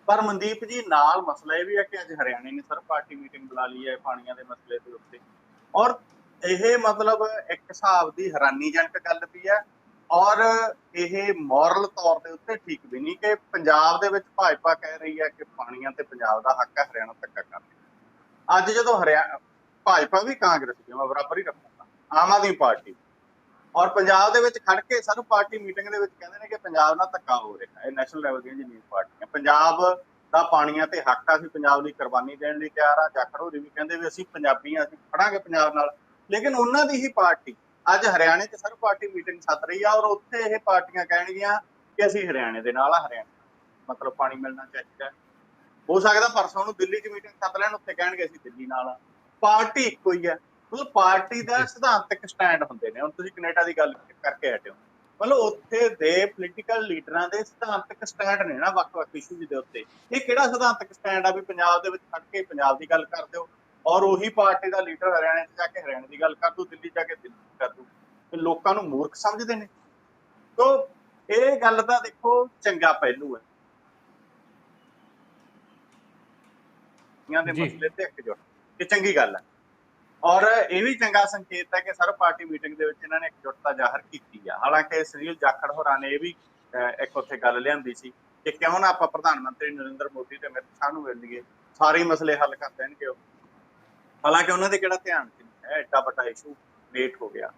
B: ਪਰ ਮਨਦੀਪ ਜੀ, ਨਾਲ ਮਸਲਾ ਇਹ ਵੀ ਹੈ ਕਿ ਅੱਜ ਹਰਿਆਣੇ ਨੇ ਸਰਬ ਪਾਰਟੀ ਮੀਟਿੰਗ ਬੁਲਾ ਲਈ ਹੈ ਪਾਣੀਆਂ ਦੇ ਮਸਲੇ ਦੇ ਉੱਤੇ। ਔਰ ਇਹ ਮਤਲਬ ਇੱਕ ਹਿਸਾਬ ਦੀ ਹੈਰਾਨੀਜਨਕ ਗੱਲ ਵੀ ਹੈ ਔਰ ਇਹ ਮੋਰਲ ਤੌਰ ਦੇ ਉੱਤੇ ਠੀਕ ਵੀ ਨਹੀਂ ਕਿ ਪੰਜਾਬ ਦੇ ਵਿੱਚ ਭਾਜਪਾ ਕਹਿ ਰਹੀ ਹੈ ਕਿ ਪਾਣੀਆਂ ਤੇ ਪੰਜਾਬ ਦਾ ਹੱਕ ਹੈ, ਹਰਿਆਣਾ ਧੱਕਾ ਕਰ ਰਿਹਾ। ਅੱਜ ਜਦੋਂ ਹਰਿਆਣਾ ਭਾਜਪਾ ਵੀ ਕਾਂਗਰਸ ਦੀ, ਮੈਂ ਬਰਾਬਰ ਹੀ ਰੱਖੂੰਗਾ। ਆਮ ਆਦਮੀ ਪਾਰਟੀ। ਔਰ ਪੰਜਾਬ ਦੇ ਵਿੱਚ ਖੜ ਕੇ ਸਾਨੂੰ ਪਾਰਟੀ ਮੀਟਿੰਗ ਦੇ ਵਿੱਚ ਕਹਿੰਦੇ ਨੇ ਕਿ ਪੰਜਾਬ ਨਾਲ ਧੱਕਾ ਹੋ ਰਿਹਾ ਹੈ, ਇਹ ਨੈਸ਼ਨਲ ਲੈਵਲ ਦੀਆਂ ਜਿੰਨੀਆਂ ਪਾਰਟੀਆਂ। ਪੰਜਾਬ ਦਾ ਪਾਣੀਆਂ ਤੇ ਹੱਕ ਆ, ਅਸੀਂ ਪੰਜਾਬ ਲਈ ਕੁਰਬਾਨੀ ਦੇਣ ਲਈ ਤਿਆਰ ਆ। ਜਾਖੜ ਹੋਰੀ ਵੀ ਕਹਿੰਦੇ ਵੀ ਅਸੀਂ ਪੰਜਾਬੀ ਆ, ਅਸੀਂ ਖੜਾਂਗੇ ਪੰਜਾਬ ਨਾਲ। ਲੇਕਿਨ ਉਹਨਾਂ ਦੀ ਹੀ ਪਾਰਟੀ ਅੱਜ ਹਰਿਆਣੇ 'ਚ ਸਰਬ ਪਾਰਟੀ ਮੀਟਿੰਗ ਸੱਦ ਰਹੀ ਆ ਔਰ ਉੱਥੇ ਇਹ ਪਾਰਟੀਆਂ ਕਹਿਣਗੀਆਂ ਕਿ ਅਸੀਂ ਹਰਿਆਣੇ ਦੇ ਨਾਲ ਆ ਹਰਿਆਣਾ ਮਤਲਬ ਪਾਣੀ ਮਿਲਣਾ ਚਾਹੀਦਾ ਹੈ। ਸਕਦਾ ਪਰਸੋਂ ਨੂੰ ਦਿੱਲੀ 'ਚ ਮੀਟਿੰਗ ਸੱਦ ਲੈਣ ਉੱਥੇ ਕਹਿਣਗੇ ਅਸੀਂ ਦਿੱਲੀ ਨਾਲ ਆ। ਪਾਰਟੀ ਇੱਕੋ ਹੀ ਹੈ ਮਤਲਬ ਪਾਰਟੀ ਦਾ ਸਿਧਾਂਤਕ ਸਟੈਂਡ ਹੁੰਦੇ ਨੇ। ਹੁਣ ਤੁਸੀਂ ਕੈਨੇਡਾ ਦੀ ਗੱਲ ਕਰਕੇ ਹਟੇ ਹੋ। ਮਤਲਬ ਉੱਥੇ ਦੇ ਪੋਲੀਟੀਕਲ ਲੀਡਰਾਂ ਦੇ ਸਿਧਾਂਤਕ ਸਟੈਂਡ ਨੇ ਨਾ ਵੱਖ-ਵੱਖ ਇਸ਼ੂਜ਼ ਦੇ ਉੱਤੇ। ਇਹ ਕਿਹੜਾ ਸਿਧਾਂਤਕ ਸਟੈਂਡ ਆ ਵੀ ਪੰਜਾਬ ਦੇ ਵਿੱਚ ਖੜ ਕੇ ਪੰਜਾਬ ਦੀ ਗੱਲ ਕਰਦੇ ਹੋ? ਔਰ ਉਹੀ ਪਾਰਟੀ ਦਾ ਲੀਡਰ ਹਰਿਆਣੇ 'ਚ ਜਾ ਕੇ ਹਰਿਆਣੇ ਦੀ ਗੱਲ ਕਰ ਦੂ ਦਿੱਲੀ ਜਾ ਕੇ ਦਿੱਲੀ ਕਰ ਦੂ ਤੇ ਲੋਕਾਂ ਨੂੰ ਮੂਰਖ ਸਮਝਦੇ ਨੇ। ਤੋ ਇਹ ਗੱਲ ਦਾ ਦੇਖੋ ਚੰਗਾ ਪਹਿਲੂ ਹੈ। ਇਹਨਾਂ ਦੇ। ਮਸਲੇ ਤੇ ਇਕਜੁੱਟ ਇਹ ਚੰਗੀ ਗੱਲ ਹੈ। ਔਰ ਇਹ ਵੀ ਚੰਗਾ ਸੰਕੇਤ ਹੈ ਕਿ ਸਰਬ ਪਾਰਟੀ ਮੀਟਿੰਗ ਦੇ ਵਿੱਚ ਇਹਨਾਂ ਨੇ ਇਕਜੁੱਟਤਾ ਜ਼ਾਹਰ ਕੀਤੀ ਆ। ਹਾਲਾਂਕਿ ਸੁਨੀਲ ਜਾਖੜ ਹੋਰਾਂ ਨੇ ਇਹ ਵੀ ਇੱਕ ਉੱਥੇ ਗੱਲ ਲਿਆਂਦੀ ਸੀ ਕਿ ਕਿਉਂ ਨਾ ਆਪਾਂ ਪ੍ਰਧਾਨ ਮੰਤਰੀ ਨਰਿੰਦਰ ਮੋਦੀ ਤੇ ਅਮਿਤ ਸ਼ਾਹ ਨੂੰ ਮਿਲ ਲਈਏ। ਸਾਰੇ ਮਸਲੇ ਹੱਲ ਕਰ ਦੇਣਗੇ ਉਹ। ਹਾਲਾਂਕਿ ਉਹਨਾਂ ਦੇ ਕਿਹੜਾ ਧਿਆਨ ਚ ਹੈ, ਐਡਾ ਵੱਡਾ ਇਸ਼ੂ ਕ੍ਰੀਏਟ ਹੋ ਗਿਆ।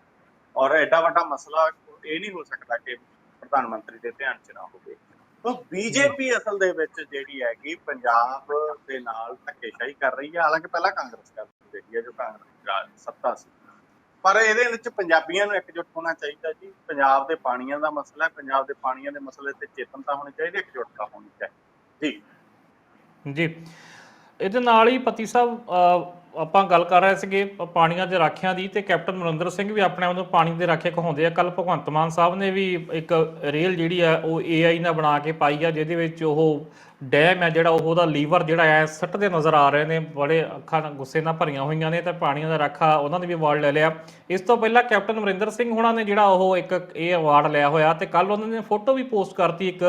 B: ਔਰ ਐਡਾ ਵੱਡਾ ਮਸਲਾ ਇਹ ਨਹੀਂ ਹੋ ਸਕਦਾ ਕਿ ਪ੍ਰਧਾਨ ਮੰਤਰੀ ਦੇ ਧਿਆਨ ਚ ਨਾ ਹੋਵੇ। ਤਾਂ ਬੀਜੇਪੀ ਅਸਲ ਦੇ ਵਿੱਚ ਜਿਹੜੀ ਹੈਗੀ ਪੰਜਾਬ ਦੇ ਨਾਲ ਧੱਕੇਸ਼ਾਹੀ ਕਰ ਰਹੀ ਹੈ। ਹਾਲਾਂਕਿ ਪਹਿਲਾਂ ਕਾਂਗਰਸ ਕਰਦੀ ਰਹੀ ਹੈ, ਜੋ ਕਾਂਗਰਸ ਸੱਤਾ ਸੀ। ਪਰ ਇਹਦੇ ਵਿੱਚ ਪੰਜਾਬੀਆਂ ਨੂੰ ਇਕਜੁੱਟ ਹੋਣਾ ਚਾਹੀਦਾ ਜੀ। ਪੰਜਾਬ ਦੇ ਪਾਣੀਆਂ ਦਾ ਮਸਲਾ ਹੈ। ਪੰਜਾਬ ਦੇ ਪਾਣੀਆਂ ਦੇ ਮਸਲੇ ਤੇ ਚੇਤਨਤਾ ਹੋਣੀ ਚਾਹੀਦੀ, ਇਕਜੁੱਟਤਾ ਹੋਣੀ ਚਾਹੀਦੀ। ਜੀ।
A: ਜੀ। ਇਹਦੇ ਨਾਲ ਹੀ ਪਤੀ ਸਾਹਿਬ ਆਪਾਂ ਗੱਲ ਕਰ ਰਹੇ ਸੀਗੇ ਪਾਣੀਆਂ ਦੇ ਰਾਖਿਆਂ ਦੀ ਤੇ ਕੈਪਟਨ ਮਨਿੰਦਰ ਸਿੰਘ ਵੀ ਆਪਣੇ ਆਪ ਨੂੰ ਪਾਣੀ ਦੇ ਰਾਖੇ ਕਹਾਉਂਦੇ ਆ। ਕੱਲ ਭਗਵੰਤ ਮਾਨ ਸਾਹਿਬ ਨੇ ਵੀ ਇੱਕ ਰੇਲ ਜਿਹੜੀ ਆ, ਉਹ AI ਨਾਲ ਬਣਾ ਕੇ ਪਾਈ ਆ, ਜਿਹਦੇ ਵਿੱਚ ਉਹ ਡੈਮ ਹੈ ਜਿਹੜਾ ਉਹਦਾ ਲੀਵਰ ਜਿਹੜਾ ਹੈ, ਸੱਟਦੇ ਨਜ਼ਰ ਆ ਰਹੇ ਨੇ, ਬੜੇ ਅੱਖਾਂ ਗੁੱਸੇ ਨਾਲ ਭਰੀਆਂ ਹੋਈਆਂ ਨੇ ਤੇ ਪਾਣੀਆਂ ਦਾ ਰਾਖਾ ਉਹਨਾਂ ਨੇ ਵੀ ਅਵਾਰਡ ਲੈ ਲਿਆ। ਇਸ ਤੋਂ ਪਹਿਲਾਂ ਕੈਪਟਨ ਅਮਰਿੰਦਰ ਸਿੰਘ ਹੁਣਾਂ ਨੇ ਜਿਹੜਾ ਉਹ ਇੱਕ ਇਹ ਅਵਾਰਡ ਲਿਆ ਹੋਇਆ ਤੇ ਕੱਲ ਉਹਨਾਂ ਨੇ ਫੋਟੋ ਵੀ ਪੋਸਟ ਕਰਤੀ ਇੱਕ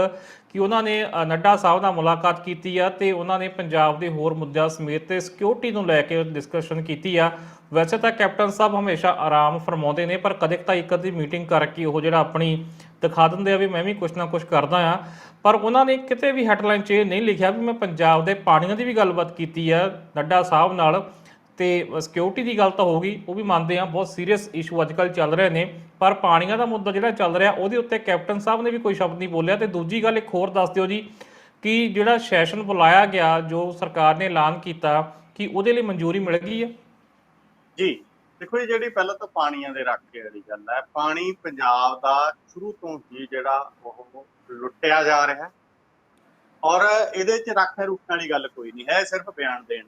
A: ਕਿ ਉਹਨਾਂ ਨੇ ਨੱਡਾ ਸਾਹਿਬ ਨਾਲ ਮੁਲਾਕਾਤ ਕੀਤੀ ਆ ਤੇ ਉਹਨਾਂ ਨੇ ਪੰਜਾਬ ਦੇ ਹੋਰ ਮੁੱਦਿਆਂ ਸਮੇਤ ਤੇ ਸਿਕਿਉਰਿਟੀ ਨੂੰ ਲੈ ਕੇ ਡਿਸਕਸ਼ਨ ਕੀਤੀ ਆ। ਵੈਸੇ ਤਾਂ ਕੈਪਟਨ ਸਾਹਿਬ ਹਮੇਸ਼ਾ ਆਰਾਮ ਫਰਮਾਉਂਦੇ ਨੇ, ਪਰ ਕਦੇ ਤਾਂ ਇੱਕ ਅੱਧੀ ਮੀਟਿੰਗ ਕਰਕੇ ਉਹ ਜਿਹੜਾ ਆਪਣੀ ਦਿਖਾ ਦਿੰਦੇ ਆ ਵੀ ਮੈਂ ਵੀ ਕੁਛ ਨਾ ਕੁਛ ਕਰਦਾ ਆ। ਪਰ ਉਹਨਾਂ ਨੇ ਕਿਤੇ ਵੀ ਹੈਡਲਾਈਨ 'ਚ ਇਹ ਨਹੀਂ ਲਿਖਿਆ ਵੀ ਮੈਂ ਪੰਜਾਬ ਦੇ ਪਾਣੀਆਂ ਦੀ ਵੀ ਗੱਲਬਾਤ ਕੀਤੀ ਆ, ਨੱਡਾ ਸਾਹਿਬ ਨਾਲ। ਤੇ ਸਿਕਿਉਰਿਟੀ ਦੀ ਗੱਲ ਤਾਂ ਹੋ ਗਈ, ਉਹ ਵੀ ਮੰਨਦੇ ਆ, ਬਹੁਤ ਸੀਰੀਅਸ ਇਸ਼ੂ ਅੱਜਕੱਲ ਚੱਲ ਰਹੇ ਨੇ। ਪਰ ਪਾਣੀਆਂ ਦਾ ਮੁੱਦਾ ਜਿਹੜਾ ਚੱਲ ਰਿਹਾ, ਉਹਦੇ ਉੱਤੇ ਕੈਪਟਨ ਸਾਹਿਬ ਨੇ ਵੀ ਕੋਈ ਸ਼ਬਦ ਨਹੀਂ ਬੋਲਿਆ। ਤੇ ਦੂਜੀ ਗੱਲ ਇੱਕ ਹੋਰ ਦੱਸ ਦਿਓ ਜੀ, ਕਿ ਜਿਹੜਾ ਸੈਸ਼ਨ ਬੁਲਾਇਆ ਗਿਆ, ਜੋ ਸਰਕਾਰ ਨੇ ਐਲਾਨ ਕੀਤਾ, ਕਿ ਉਹਦੇ ਲਈ ਮਨਜ਼ੂਰੀ ਮਿਲ ਗਈ ਹੈ
B: ਜੀ, ਦੇਖੋ ਜੀ, ਜਿਹੜੀ ਪਹਿਲਾਂ ਤਾਂ ਪਾਣੀਆਂ ਦੇ ਰਾਖੇ ਵਾਲੀ ਗੱਲ ਹੈ, ਪਾਣੀ ਪੰਜਾਬ ਦਾ ਸ਼ੁਰੂ ਤੋਂ ਹੀ ਜਿਹੜਾ ਉਹ ਲੁੱਟਿਆ ਜਾ ਰਿਹਾ ਹੈ ਔਰ ਇਹਦੇ ਚ ਰੱਖ ਰੁਕਣ ਵਾਲੀ ਗੱਲ ਕੋਈ ਨਹੀਂ ਹੈ ਸਿਰਫ ਬਿਆਨ ਦੇਣ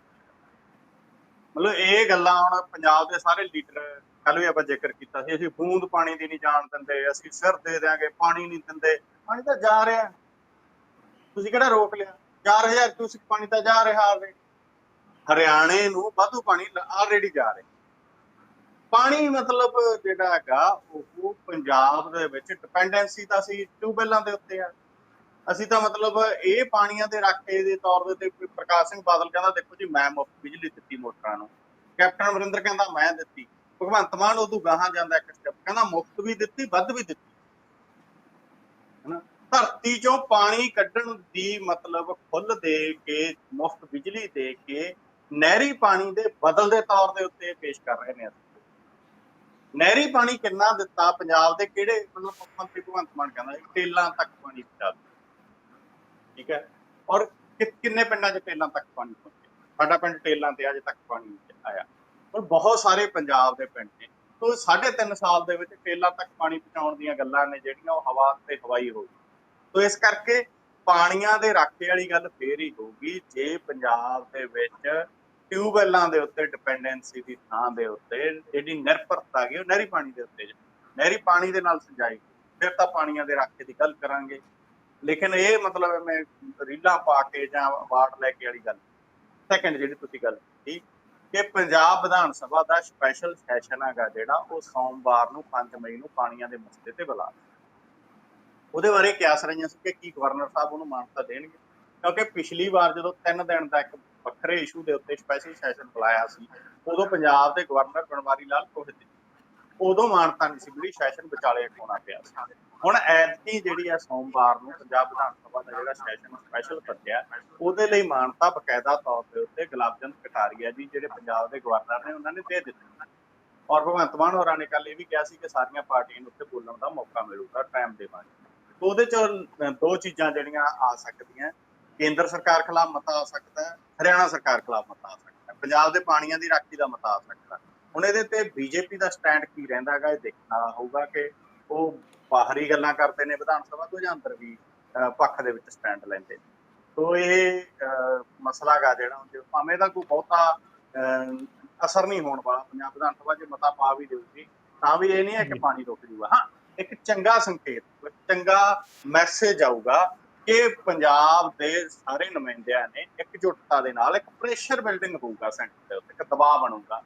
B: ਮਤਲਬ ਇਹ ਗੱਲਾਂ ਹੁਣ ਪੰਜਾਬ ਦੇ ਸਾਰੇ ਲੀਡਰ ਕੱਲ ਵੀ ਆਪਾਂ ਜ਼ਿਕਰ ਕੀਤਾ ਸੀ, ਅਸੀਂ ਬੂੰਦ ਪਾਣੀ ਦੀ ਨਹੀਂ ਜਾਣ ਦਿੰਦੇ, ਅਸੀਂ ਸਿਰ ਦੇ ਦਿਆਂਗੇ, ਪਾਣੀ ਨਹੀਂ ਦਿੰਦੇ, ਪਾਣੀ ਤਾਂ ਜਾ ਰਿਹਾ। ਤੁਸੀਂ ਕਿਹੜਾ ਰੋਕ ਲਿਆ? 4000 ਕਿਊਸਿਕ ਪਾਣੀ ਤਾਂ ਜਾ ਰਿਹਾ ਆਲਰੇਡੀ ਹਰਿਆਣੇ ਨੂੰ ਵਾਧੂ ਪਾਣੀ ਆਲਰੇਡੀ ਜਾ ਰਿਹਾ। ਪਾਣੀ ਮਤਲਬ ਜਿਹੜਾ ਹੈਗਾ, ਉਹ ਪੰਜਾਬ ਦੇ ਵਿੱਚ ਡਿਪੈਂਡੈਂਸੀ ਤਾਂ ਸੀ ਟਿਊਬਵੈਲਾਂ ਦੇ ਉੱਤੇ ਆ? ਅਸੀਂ ਤਾਂ ਮਤਲਬ ਇਹ ਪਾਣੀਆਂ ਦੇ ਰਾਖੇ ਦੇ ਤੌਰ ਦੇ ਉੱਤੇ ਪ੍ਰਕਾਸ਼ ਸਿੰਘ ਬਾਦਲ ਕਹਿੰਦਾ, ਦੇਖੋ ਜੀ, ਮੈਂ ਮੁਫਤ ਬਿਜਲੀ ਦਿੱਤੀ ਮੋਟਰਾਂ ਨੂੰ। ਕੈਪਟਨ ਅਮਰਿੰਦਰ ਕਹਿੰਦਾ, ਮੈਂ ਦਿੱਤੀ। ਭਗਵੰਤ ਮਾਨ ਉਦੋਂ ਗਾਹਾਂ ਜਾਂਦਾ ਇੱਕ ਸਟੈਪ ਕਹਿੰਦਾ ਮੁਫਤ ਵੀ ਦਿੱਤੀ, ਵੱਧ ਵੀ ਦਿੱਤੀ। ਹਨਾ? ਧਰਤੀ ਚੋਂ ਪਾਣੀ ਕੱਢਣ ਦੀ ਮਤਲਬ ਖੁੱਲ ਦੇ ਕੇ ਮੁਫਤ ਬਿਜਲੀ ਦੇ ਕੇ, ਨਹਿਰੀ ਪਾਣੀ ਦੇ ਬਦਲ ਦੇ ਤੌਰ ਦੇ ਉੱਤੇ ਪੇਸ਼ ਕਰ ਰਹੇ ਨੇ ਅਸੀਂ। ਨਹਿਰੀ ਪਾਣੀ ਕਿੰਨਾ ਦਿੱਤਾ ਪੰਜਾਬ ਦੇ ਕਿਹੜੇ ਮਤਲਬ ਮੁੱਖ ਮੰਤਰੀ ਭਗਵੰਤ ਮਾਨ ਕਹਿੰਦਾ ਟੇਲਾਂ ਤੱਕ ਪਾਣੀ ਪਹੁੰਚਾ ਠੀਕ ਹੈ? ਔਰ ਕਿੰਨੇ ਪਿੰਡਾਂ 'ਚ ਟੇਲਾਂ ਤੱਕ ਪਾਣੀ ਪਹੁੰਚਿਆ? ਸਾਡਾ ਪਿੰਡ ਟੇਲਾਂ ਤੇ ਅਜੇ ਤੱਕ ਪਾਣੀ ਆਇਆ। ਔਰ ਬਹੁਤ ਸਾਰੇ ਪੰਜਾਬ ਦੇ ਪਿੰਡ ਨੇ, ਤੋਂ ਸਾਢੇ ਤਿੰਨ ਸਾਲ ਦੇ ਵਿੱਚ ਟੇਲਾਂ ਤੱਕ ਪਾਣੀ ਪਹੁੰਚਾਉਣ ਦੀਆਂ ਗੱਲਾਂ ਨੇ ਜਿਹੜੀਆਂ, ਉਹ ਹਵਾ ਤੇ ਹਵਾਈ ਹੋ ਗਈ ਤੋਂ ਇਸ ਕਰਕੇ ਪਾਣੀਆਂ ਦੇ ਰਾਖੇ ਵਾਲੀ ਗੱਲ ਫੇਰ ਹੀ ਹੋਊਗੀ, ਜੇ ਪੰਜਾਬ ਦੇ ਵਿੱਚ ਟਿਊਬਵੈਲਾਂ ਦੇ ਉੱਤੇ ਡਿਪੈਂਡੈਂਸੀ ਦੀ ਥਾਂ ਦੇ ਉੱਤੇ ਜਿਹੜੀ ਨਿਰਭਰਤਾ ਗਈ ਉਹ ਨਹਿਰੀ ਪਾਣੀ ਦੇ ਉੱਤੇ ਨਹਿਰੀ ਪਾਣੀ ਦੇ ਨਾਲ ਸਿੰਜਾਈ ਫਿਰ ਤਾਂ ਪਾਣੀਆਂ ਦੇ ਰਾਖੇ ਦੀ ਗੱਲ ਕਰਾਂਗੇ। ਲੇਕਿਨ ਇਹ ਮਤਲਬ ਮੈਂ ਰੀਲਾਂ ਪਾ ਕੇ ਜਾਂ ਅਵਾਰਡ ਲੈ ਕੇ ਵਾਲੀ ਗੱਲ ਸੈਕੰਡ ਜਿਹੜੀ ਤੁਸੀਂ ਗੱਲ ਕੀਤੀ ਕਿ ਪੰਜਾਬ ਵਿਧਾਨ ਸਭਾ ਦਾ ਸਪੈਸ਼ਲ ਸੈਸ਼ਨ ਹੈਗਾ ਜਿਹੜਾ, ਉਹ ਸੋਮਵਾਰ ਨੂੰ 5 ਮਈ ਨੂੰ ਪਾਣੀਆਂ ਦੇ ਮਸਲੇ ਤੇ ਬੁਲਾ ਉਹਦੇ ਬਾਰੇ ਕਿਆਸ ਰਹੀਆਂ ਸੀ ਕਿ ਕੀ ਗਵਰਨਰ ਸਾਹਿਬ ਉਹਨੂੰ ਮਾਨਤਾ ਦੇਣਗੇ? ਕਿਉਂਕਿ ਪਿਛਲੀ ਵਾਰ ਜਦੋਂ 3 ਦਿਨ ਦਾ ਇੱਕ ਵੱਖਰੇ ਇਸ਼ੂ ਦੇ ਉੱਤੇ ਸਪੈਸ਼ਲ ਸੈਸ਼ਨ ਬੁਲਾਇਆ ਸੀ, ਉਦੋਂ ਪੰਜਾਬ ਦੇ ਗਵਰਨਰ ਬਣਵਾਰੀ ਲਾਲ ਪੁਰੋਹਿਤ ਜੀ। ਉਦੋਂ ਮਾਨਤਾ ਨਹੀਂ ਸੀ ਮਿਲੀ ਸੈਸ਼ਨ ਵਿਚਾਲੇ ਹੋਣਾ ਪਿਆ ਸੀ। ਹੁਣ ਐਤਕੀ ਜਿਹੜੀ ਆ ਸੋਮਵਾਰ ਨੂੰ ਪੰਜਾਬ ਵਿਧਾਨ ਸਭਾ ਦਾ ਜਿਹੜਾ ਸੈਸ਼ਨ ਸਪੈਸ਼ਲ ਕੱਢਿਆ, ਉਹਦੇ ਲਈ ਮਾਨਤਾ ਬਕਾਇਦਾ ਤੌਰ ਦੇ ਉੱਤੇ ਗੁਲਾਬਚੰਦ ਕਟਾਰੀਆ ਜੀ, ਜਿਹੜੇ ਪੰਜਾਬ ਦੇ ਗਵਰਨਰ ਨੇ, ਉਹਨਾਂ ਨੇ ਦੇ ਦਿੱਤੀ। ਔਰ ਭਗਵੰਤ ਮਾਨ ਹੋਰਾਂ ਨੇ ਕੱਲ ਇਹ ਵੀ ਕਿਹਾ ਸੀ ਕਿ ਸਾਰੀਆਂ ਪਾਰਟੀਆਂ ਨੂੰ ਉੱਥੇ ਬੋਲਣ ਦਾ ਮੌਕਾ ਮਿਲੂਗਾ ਟਾਈਮ ਦੇਵਾਂਗੇ। ਤੇ ਉਹਦੇ ਚ ਦੋ ਚੀਜ਼ਾਂ ਜਿਹੜੀਆਂ ਆ ਸਕਦੀਆਂ। ਕੇਂਦਰ ਸਰਕਾਰ ਖਿਲਾਫ ਮਤਾ ਆ ਸਕਦਾ ਹੈ ਹਰਿਆਣਾ ਸਰਕਾਰ ਖਿਲਾਫ ਮਤਾ ਆ ਸਕਦਾ ਹੈ ਪੰਜਾਬ ਦੇ ਪਾਣੀਆਂ ਦੀ ਰਾਖੀ ਦਾ ਮਤਾ ਆ ਸਕਦਾ। ਹੁਣ ਇਹਦੇ ਤੇ ਬੀਜੇਪੀ ਦਾ ਸਟੈਂਡ ਕੀ ਰਹਿੰਦਾ ਹੈਗਾ ਇਹ ਦੇਖਣਾ ਹੋਊਗਾ ਕਿ ਉਹ ਬਾਹਰੀ ਗੱਲਾਂ ਕਰਦੇ ਨੇ ਵਿਧਾਨ ਸਭਾ ਤੋਂ ਜਾਂ ਅੰਦਰ ਵੀ ਪੱਖ ਦੇ ਵਿੱਚ ਸਟੈਂਡ ਲੈਂਦੇ ਨੇ ਸੋ ਇਹ ਮਸਲਾ ਗਾ ਜਿਹੜਾ ਉਹ ਭਾਵੇਂ ਦਾ ਕੋਈ ਬਹੁਤਾ ਅਸਰ ਨਹੀਂ ਹੋਣ ਵਾਲਾ ਪੰਜਾਬ ਵਿਧਾਨ ਸਭਾ 'ਚ ਮਤਾ ਪਾ ਵੀ ਦੇਊਗੀ ਤਾਂ ਵੀ ਇਹ ਨਹੀਂ ਹੈ ਕਿ
A: ਜੀ।
B: ਪਾਣੀ ਰੁਕ ਜੂਗਾ ਹਾਂ ਇੱਕ ਚੰਗਾ ਸੰਕੇਤ ਚੰਗਾ ਮੈਸੇਜ ਆਊਗਾ ਕਿ ਪੰਜਾਬ ਦੇ ਸਾਰੇ ਨੁਮਾਇੰਦਿਆਂ ਨੇ ਇਕਜੁੱਟਤਾ ਦੇ ਨਾਲ ਇੱਕ ਪ੍ਰੈਸ਼ਰ ਬਿਲਡਿੰਗ ਹੋਊਗਾ ਸੈਂਟਰ ਦੇ ਉੱਤੇ, ਇੱਕ ਦਬਾਅ ਬਣੂਗਾ।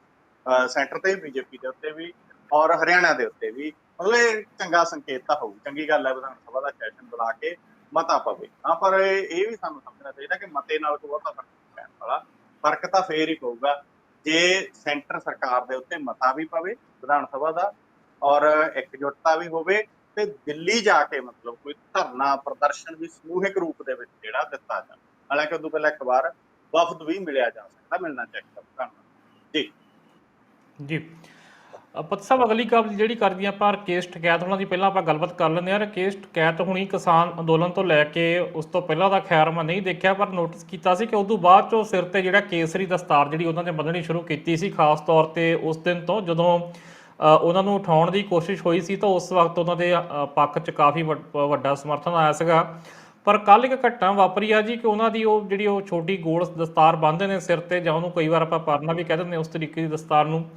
B: ਸੈਂਟਰ ਤੇ ਬੀਜੇਪੀ ਦੇ ਉੱਤੇ ਵੀ ਔਰ ਹਰਿਆਣਾ ਦੇ ਉੱਤੇ ਵੀ। ਮਤਲਬ ਚੰਗਾ ਸੰਕੇਤ ਤਾਂ ਹੋਊ, ਚੰਗੀ ਗੱਲ ਹੈ ਵਿਧਾਨ ਸਭਾ ਦਾ ਸੈਸ਼ਨ ਬੁਲਾ ਕੇ ਮਤਾ ਪਵੇ। ਹਾਂ, ਪਰ ਇਹ ਇਹ ਵੀ ਸਾਨੂੰ ਸਮਝਣਾ ਚਾਹੀਦਾ ਕਿ ਮਤੇ ਨਾਲ ਕੋਈ ਬਹੁਤਾ ਫ਼ਰਕ ਨਹੀਂ ਪੈਣ ਵਾਲਾ। ਫ਼ਰਕ ਤਾਂ ਫੇਰ ਹੀ ਪਊਗਾ। ਜੇ ਸੈਂਟਰ ਸਰਕਾਰ ਦੇ ਉੱਤੇ ਮਤਾ ਵੀ ਪਵੇ ਵਿਧਾਨ ਸਭਾ ਦਾ ਔਰ ਇਕਜੁੱਟਤਾ ਵੀ ਹੋਵੇ ਤੇ ਦਿੱਲੀ ਜਾ ਕੇ ਮਤਲਬ ਕੋਈ ਧਰਨਾ, ਪ੍ਰਦਰਸ਼ਨ ਵੀ ਸਮੂਹਿਕ ਰੂਪ ਦੇ ਵਿੱਚ ਜਿਹੜਾ ਦਿੱਤਾ ਜਾ ਹਾਲਾਂਕਿ ਉਦੋਂ ਪਹਿਲਾਂ ਇੱਕ ਵਾਰ ਵਫਦ ਵੀ ਮਿਲਿਆ ਜਾ ਸਕਦਾ, ਮਿਲਣਾ ਚਾਹੀਦਾ ਧੰਨਵਾਦ। ਜੀ।
A: ਜੀ। ਪਤ ਸਾਹਿਬ, ਅਗਲੀ ਗੱਲ ਜਿਹੜੀ ਕਰਦੀ ਆਪਾਂ ਰਕੇਸ਼ ਟਕੈਤ ਉਹਨਾਂ ਦੀ, ਪਹਿਲਾਂ ਆਪਾਂ ਗੱਲਬਾਤ ਕਰ ਲੈਂਦੇ ਹਾਂ। ਕੇਸ ਟਕੈਤ ਹੁਣੀ ਕਿਸਾਨ ਅੰਦੋਲਨ ਤੋਂ ਲੈ ਕੇ ਉਸ ਤੋਂ ਪਹਿਲਾਂ ਦਾ ਖੈਰ ਮੈਂ ਨਹੀਂ ਦੇਖਿਆ, ਪਰ ਨੋਟਿਸ ਕੀਤਾ ਸੀ ਕਿ ਉਦੋਂ ਬਾਅਦ ਚੋਂ ਸਿਰ ਤੇ ਜਿਹੜਾ ਕੇਸਰੀ ਦਸਤਾਰ ਜਿਹੜੀ ਉਹਨਾਂ ਨੇ ਬੰਨਣੀ ਸ਼ੁਰੂ ਕੀਤੀ ਸੀ, ਖਾਸ ਤੌਰ ਤੇ ਉਸ ਦਿਨ ਤੋਂ ਜਦੋਂ ਉਹਨਾਂ ਨੂੰ ਉਠਾਉਣ ਦੀ ਕੋਸ਼ਿਸ਼ ਹੋਈ ਸੀ ਤਾਂ ਉਸ ਵਕਤ ਉਹਨਾਂ ਦੇ ਪੱਖ 'ਚ ਕਾਫੀ ਵੱਡ- ਵੱਡਾ ਸਮਰਥਨ ਆਇਆ ਸੀਗਾ। ਪਰ ਕੱਲ ਇੱਕ ਘਟਨਾ ਵਾਪਰੀ ਆ ਜੀ ਕਿ ਉਹਨਾਂ ਦੀ ਉਹ ਜਿਹੜੀ ਉਹ ਛੋਟੀ ਗੋਲ ਦਸਤਾਰ ਬੰਨ੍ਹਦੇ ਨੇ ਸਿਰ ਤੇ, ਜਾਂ ਉਹਨੂੰ ਕਈ ਵਾਰ ਆਪਾਂ ਪਰਨਾ ਵੀ ਕਹਿ ਦਿੰਦੇ ਉਸ ਤਰੀਕੇ ਦੀ ਦਸਤਾਰ ਨੂੰ।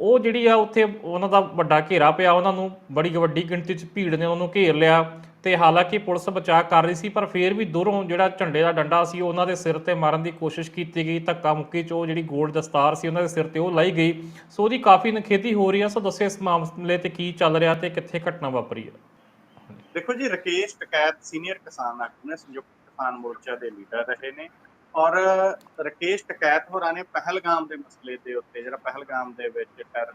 A: ਉਹ ਜਿਹੜੀ ਆ ਉੱਥੇ ਉਹਨਾਂ ਦਾ ਵੱਡਾ ਘੇਰਾ ਪਿਆ ਉਹਨਾਂ ਨੂੰ, ਬੜੀ ਵੱਡੀ ਗਿਣਤੀ 'ਚ ਭੀੜ ਨੇ ਉਹਨੂੰ ਘੇਰ ਲਿਆ। ਤੇ ਹਾਲਾਂਕਿ ਪੁਲਿਸ ਬਚਾਅ ਕਰ ਰਹੀ ਸੀ, ਪਰ ਫੇਰ ਵੀ ਦੂਰੋਂ ਜਿਹੜਾ ਝੰਡੇ ਦਾ ਡੰਡਾ ਸੀ ਉਹ ਉਹਨਾਂ ਦੇ ਸਿਰ ਤੇ ਮਾਰਨ ਦੀ ਕੋਸ਼ਿਸ਼ ਕੀਤੀ ਗਈ। ਧੱਕਾ ਮੁੱਕੀ 'ਚ ਜਿਹੜੀ ਗੋਲ ਦਸਤਾਰ ਸੀ, ਉਹਨਾਂ ਦੇ ਸਿਰ ਤੇ ਉਹ ਲਾਈ ਗਈ। ਸੋ ਉਹਦੀ ਕਾਫੀ ਨਖੇਦੀ ਹੋ ਰਹੀ ਹੈ। ਸੋ ਦੱਸਿਓ ਇਸ ਮਾਮਲੇ ਤੇ ਕੀ ਚੱਲ ਰਿਹਾ ਤੇ ਕਿੱਥੇ ਘਟਨਾ ਵਾਪਰੀ ਹੈ?
B: ਦੇਖੋ ਜੀ, ਰਕੇਸ਼ ਟਕੈਤ ਸੀਨੀਅਰ ਕਿਸਾਨ ਆਗੂ ਨੇ ਸੰਯੁਕਤ ਕਿਸਾਨ ਮੋਰਚਾ ਦੇ ਲੀਡਰ ਰਹੇ ਨੇ। ਔਰ ਰਕੇਸ਼ ਟਕੈਤ ਹੋਰਾਂ ਨੇ ਪਹਿਲਗਾਮ ਦੇ ਮਸਲੇ ਦੇ ਉੱਤੇ ਜਿਹੜਾ ਪਹਿਲਗਾਮ ਦੇ ਵਿੱਚ ਟੈਰ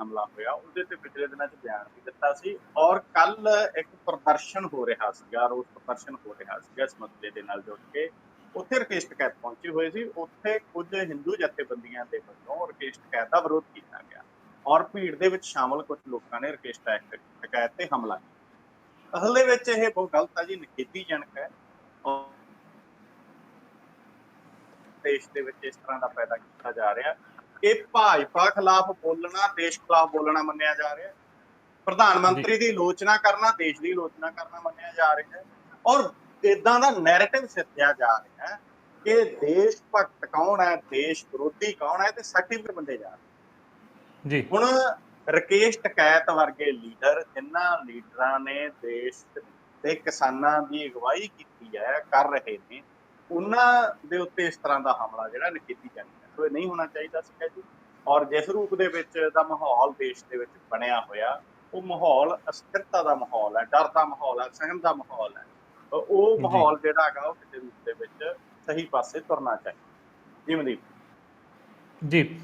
B: ਹਮਲਾ ਹੋਇਆ, ਉਹਦੇ ਤੇ ਪਿਛਲੇ ਦਿਨਾਂ 'ਚ ਬਿਆਨ ਵੀ ਦਿੱਤਾ ਸੀ ਔਰ ਕੱਲ ਇੱਕ ਪ੍ਰਦਰਸ਼ਨ ਹੋ ਰਿਹਾ ਸੀਗਾ, ਰੋਸ ਪ੍ਰਦਰਸ਼ਨ ਹੋ ਰਿਹਾ ਸੀਗਾ ਇਸ ਮਸਲੇ ਦੇ ਨਾਲ ਜੁੜ ਕੇ। ਉੱਥੇ ਰਕੇਸ਼ ਟਕੈਤ ਪਹੁੰਚੇ ਹੋਏ ਸੀ, ਉੱਥੇ ਕੁਝ ਹਿੰਦੂ ਜਥੇਬੰਦੀਆਂ ਦੇ ਵੱਲੋਂ ਰਕੇਸ਼ ਟਕੈਤ ਦਾ ਵਿਰੋਧ ਕੀਤਾ ਗਿਆ ਔਰ ਭੀੜ ਦੇ ਵਿੱਚ ਸ਼ਾਮਲ ਕੁਝ ਲੋਕਾਂ ਨੇ ਰਕੇਸ਼ ਟਕੈਤ ਟਕੈਤ ਤੇ ਹਮਲਾ ਕੀਤਾ। ਅਸਲ ਦੇ ਵਿੱਚ ਇਹ ਬਹੁਤ ਗਲਤ ਆ ਜੀ ਨਿਖੇਧੀਜਨਕ ਹੈ। ਔਰ ਦੇਸ਼ ਦੇ ਵਿੱਚ ਇਸ ਤਰ੍ਹਾਂ ਦਾ ਪੈਦਾ ਕੀਤਾ ਜਾ ਰਿਹਾ। ਇਹ ਭਾਜਪਾ ਖਿਲਾਫ ਬੋਲਣਾ ਦੇਸ਼ ਖਿਲਾਫ ਬੋਲਣਾ ਮੰਨਿਆ ਜਾ ਰਿਹਾ। ਪ੍ਰਧਾਨ ਮੰਤਰੀ ਦੀ ਲੋਚਨਾ ਕਰਨਾ ਦੇਸ਼ ਦੀ ਲੋਚਨਾ ਕਰਨਾ ਮੰਨਿਆ ਜਾ ਰਿਹਾ ਹੈ। ਔਰ ਇਦਾਂ ਦਾ ਨੈਰੇਟਿਵ ਸਿਰਜਿਆ ਜਾ ਰਿਹਾ ਹੈ ਕਿ ਦੇਸ਼ ਭਗਤ ਕੌਣ ਹੈ ਦੇਸ਼ ਵਿਰੋਧੀ ਕੌਣ ਹੈ ਤੇ ਸਰਟੀਫਿਕੇਟ ਬੰਦੇ ਜਾ ਰਹੇ
A: ਜੀ।
B: ਹੁਣ ਰਕੇਸ਼ ਟਕੈਤ ਵਰਗੇ ਲੀਡਰ ਜਿਨ੍ਹਾਂ ਲੀਡਰਾਂ ਨੇ ਦੇਸ਼ ਦੇ ਕਿਸਾਨਾਂ ਦੀ ਅਗਵਾਈ ਕੀਤੀ ਹੈ ਕਰ ਰਹੇ ਨੇ। ਉਹਨਾਂ ਦੇ ਉੱਤੇ ਇਸ ਤਰ੍ਹਾਂ ਦਾ ਹਮਲਾ ਜਿਹੜਾ ਨਕੀਤੀ ਜਾਂਦੀ ਹੈ। ਸੋ ਇਹ ਨਹੀਂ ਹੋਣਾ ਚਾਹੀਦਾ ਸੀ ਜੀ। ਔਰ ਜਿਸ ਰੂਪ ਦੇ ਵਿੱਚ ਦਾ ਮਾਹੌਲ ਦੇਸ਼ ਦੇ ਵਿੱਚ ਬਣਿਆ ਹੋਇਆ ਉਹ ਮਾਹੌਲ ਅਸਥਿਰਤਾ ਦਾ ਮਾਹੌਲ ਹੈ ਡਰ ਦਾ ਮਾਹੌਲ ਹੈ ਸਹਿਮ ਦਾ ਮਾਹੌਲ ਹੈ। ਉਹ। ਮਾਹੌਲ ਜਿਹੜਾ ਹੈਗਾ ਉਹ ਕਿਸੇ ਰੂਪ ਦੇ ਵਿੱਚ ਸਹੀ ਪਾਸੇ ਤੁਰਨਾ ਚਾਹੀਦਾ। ਜੀ ਮਨਦੀਪ।
A: ਜੀ।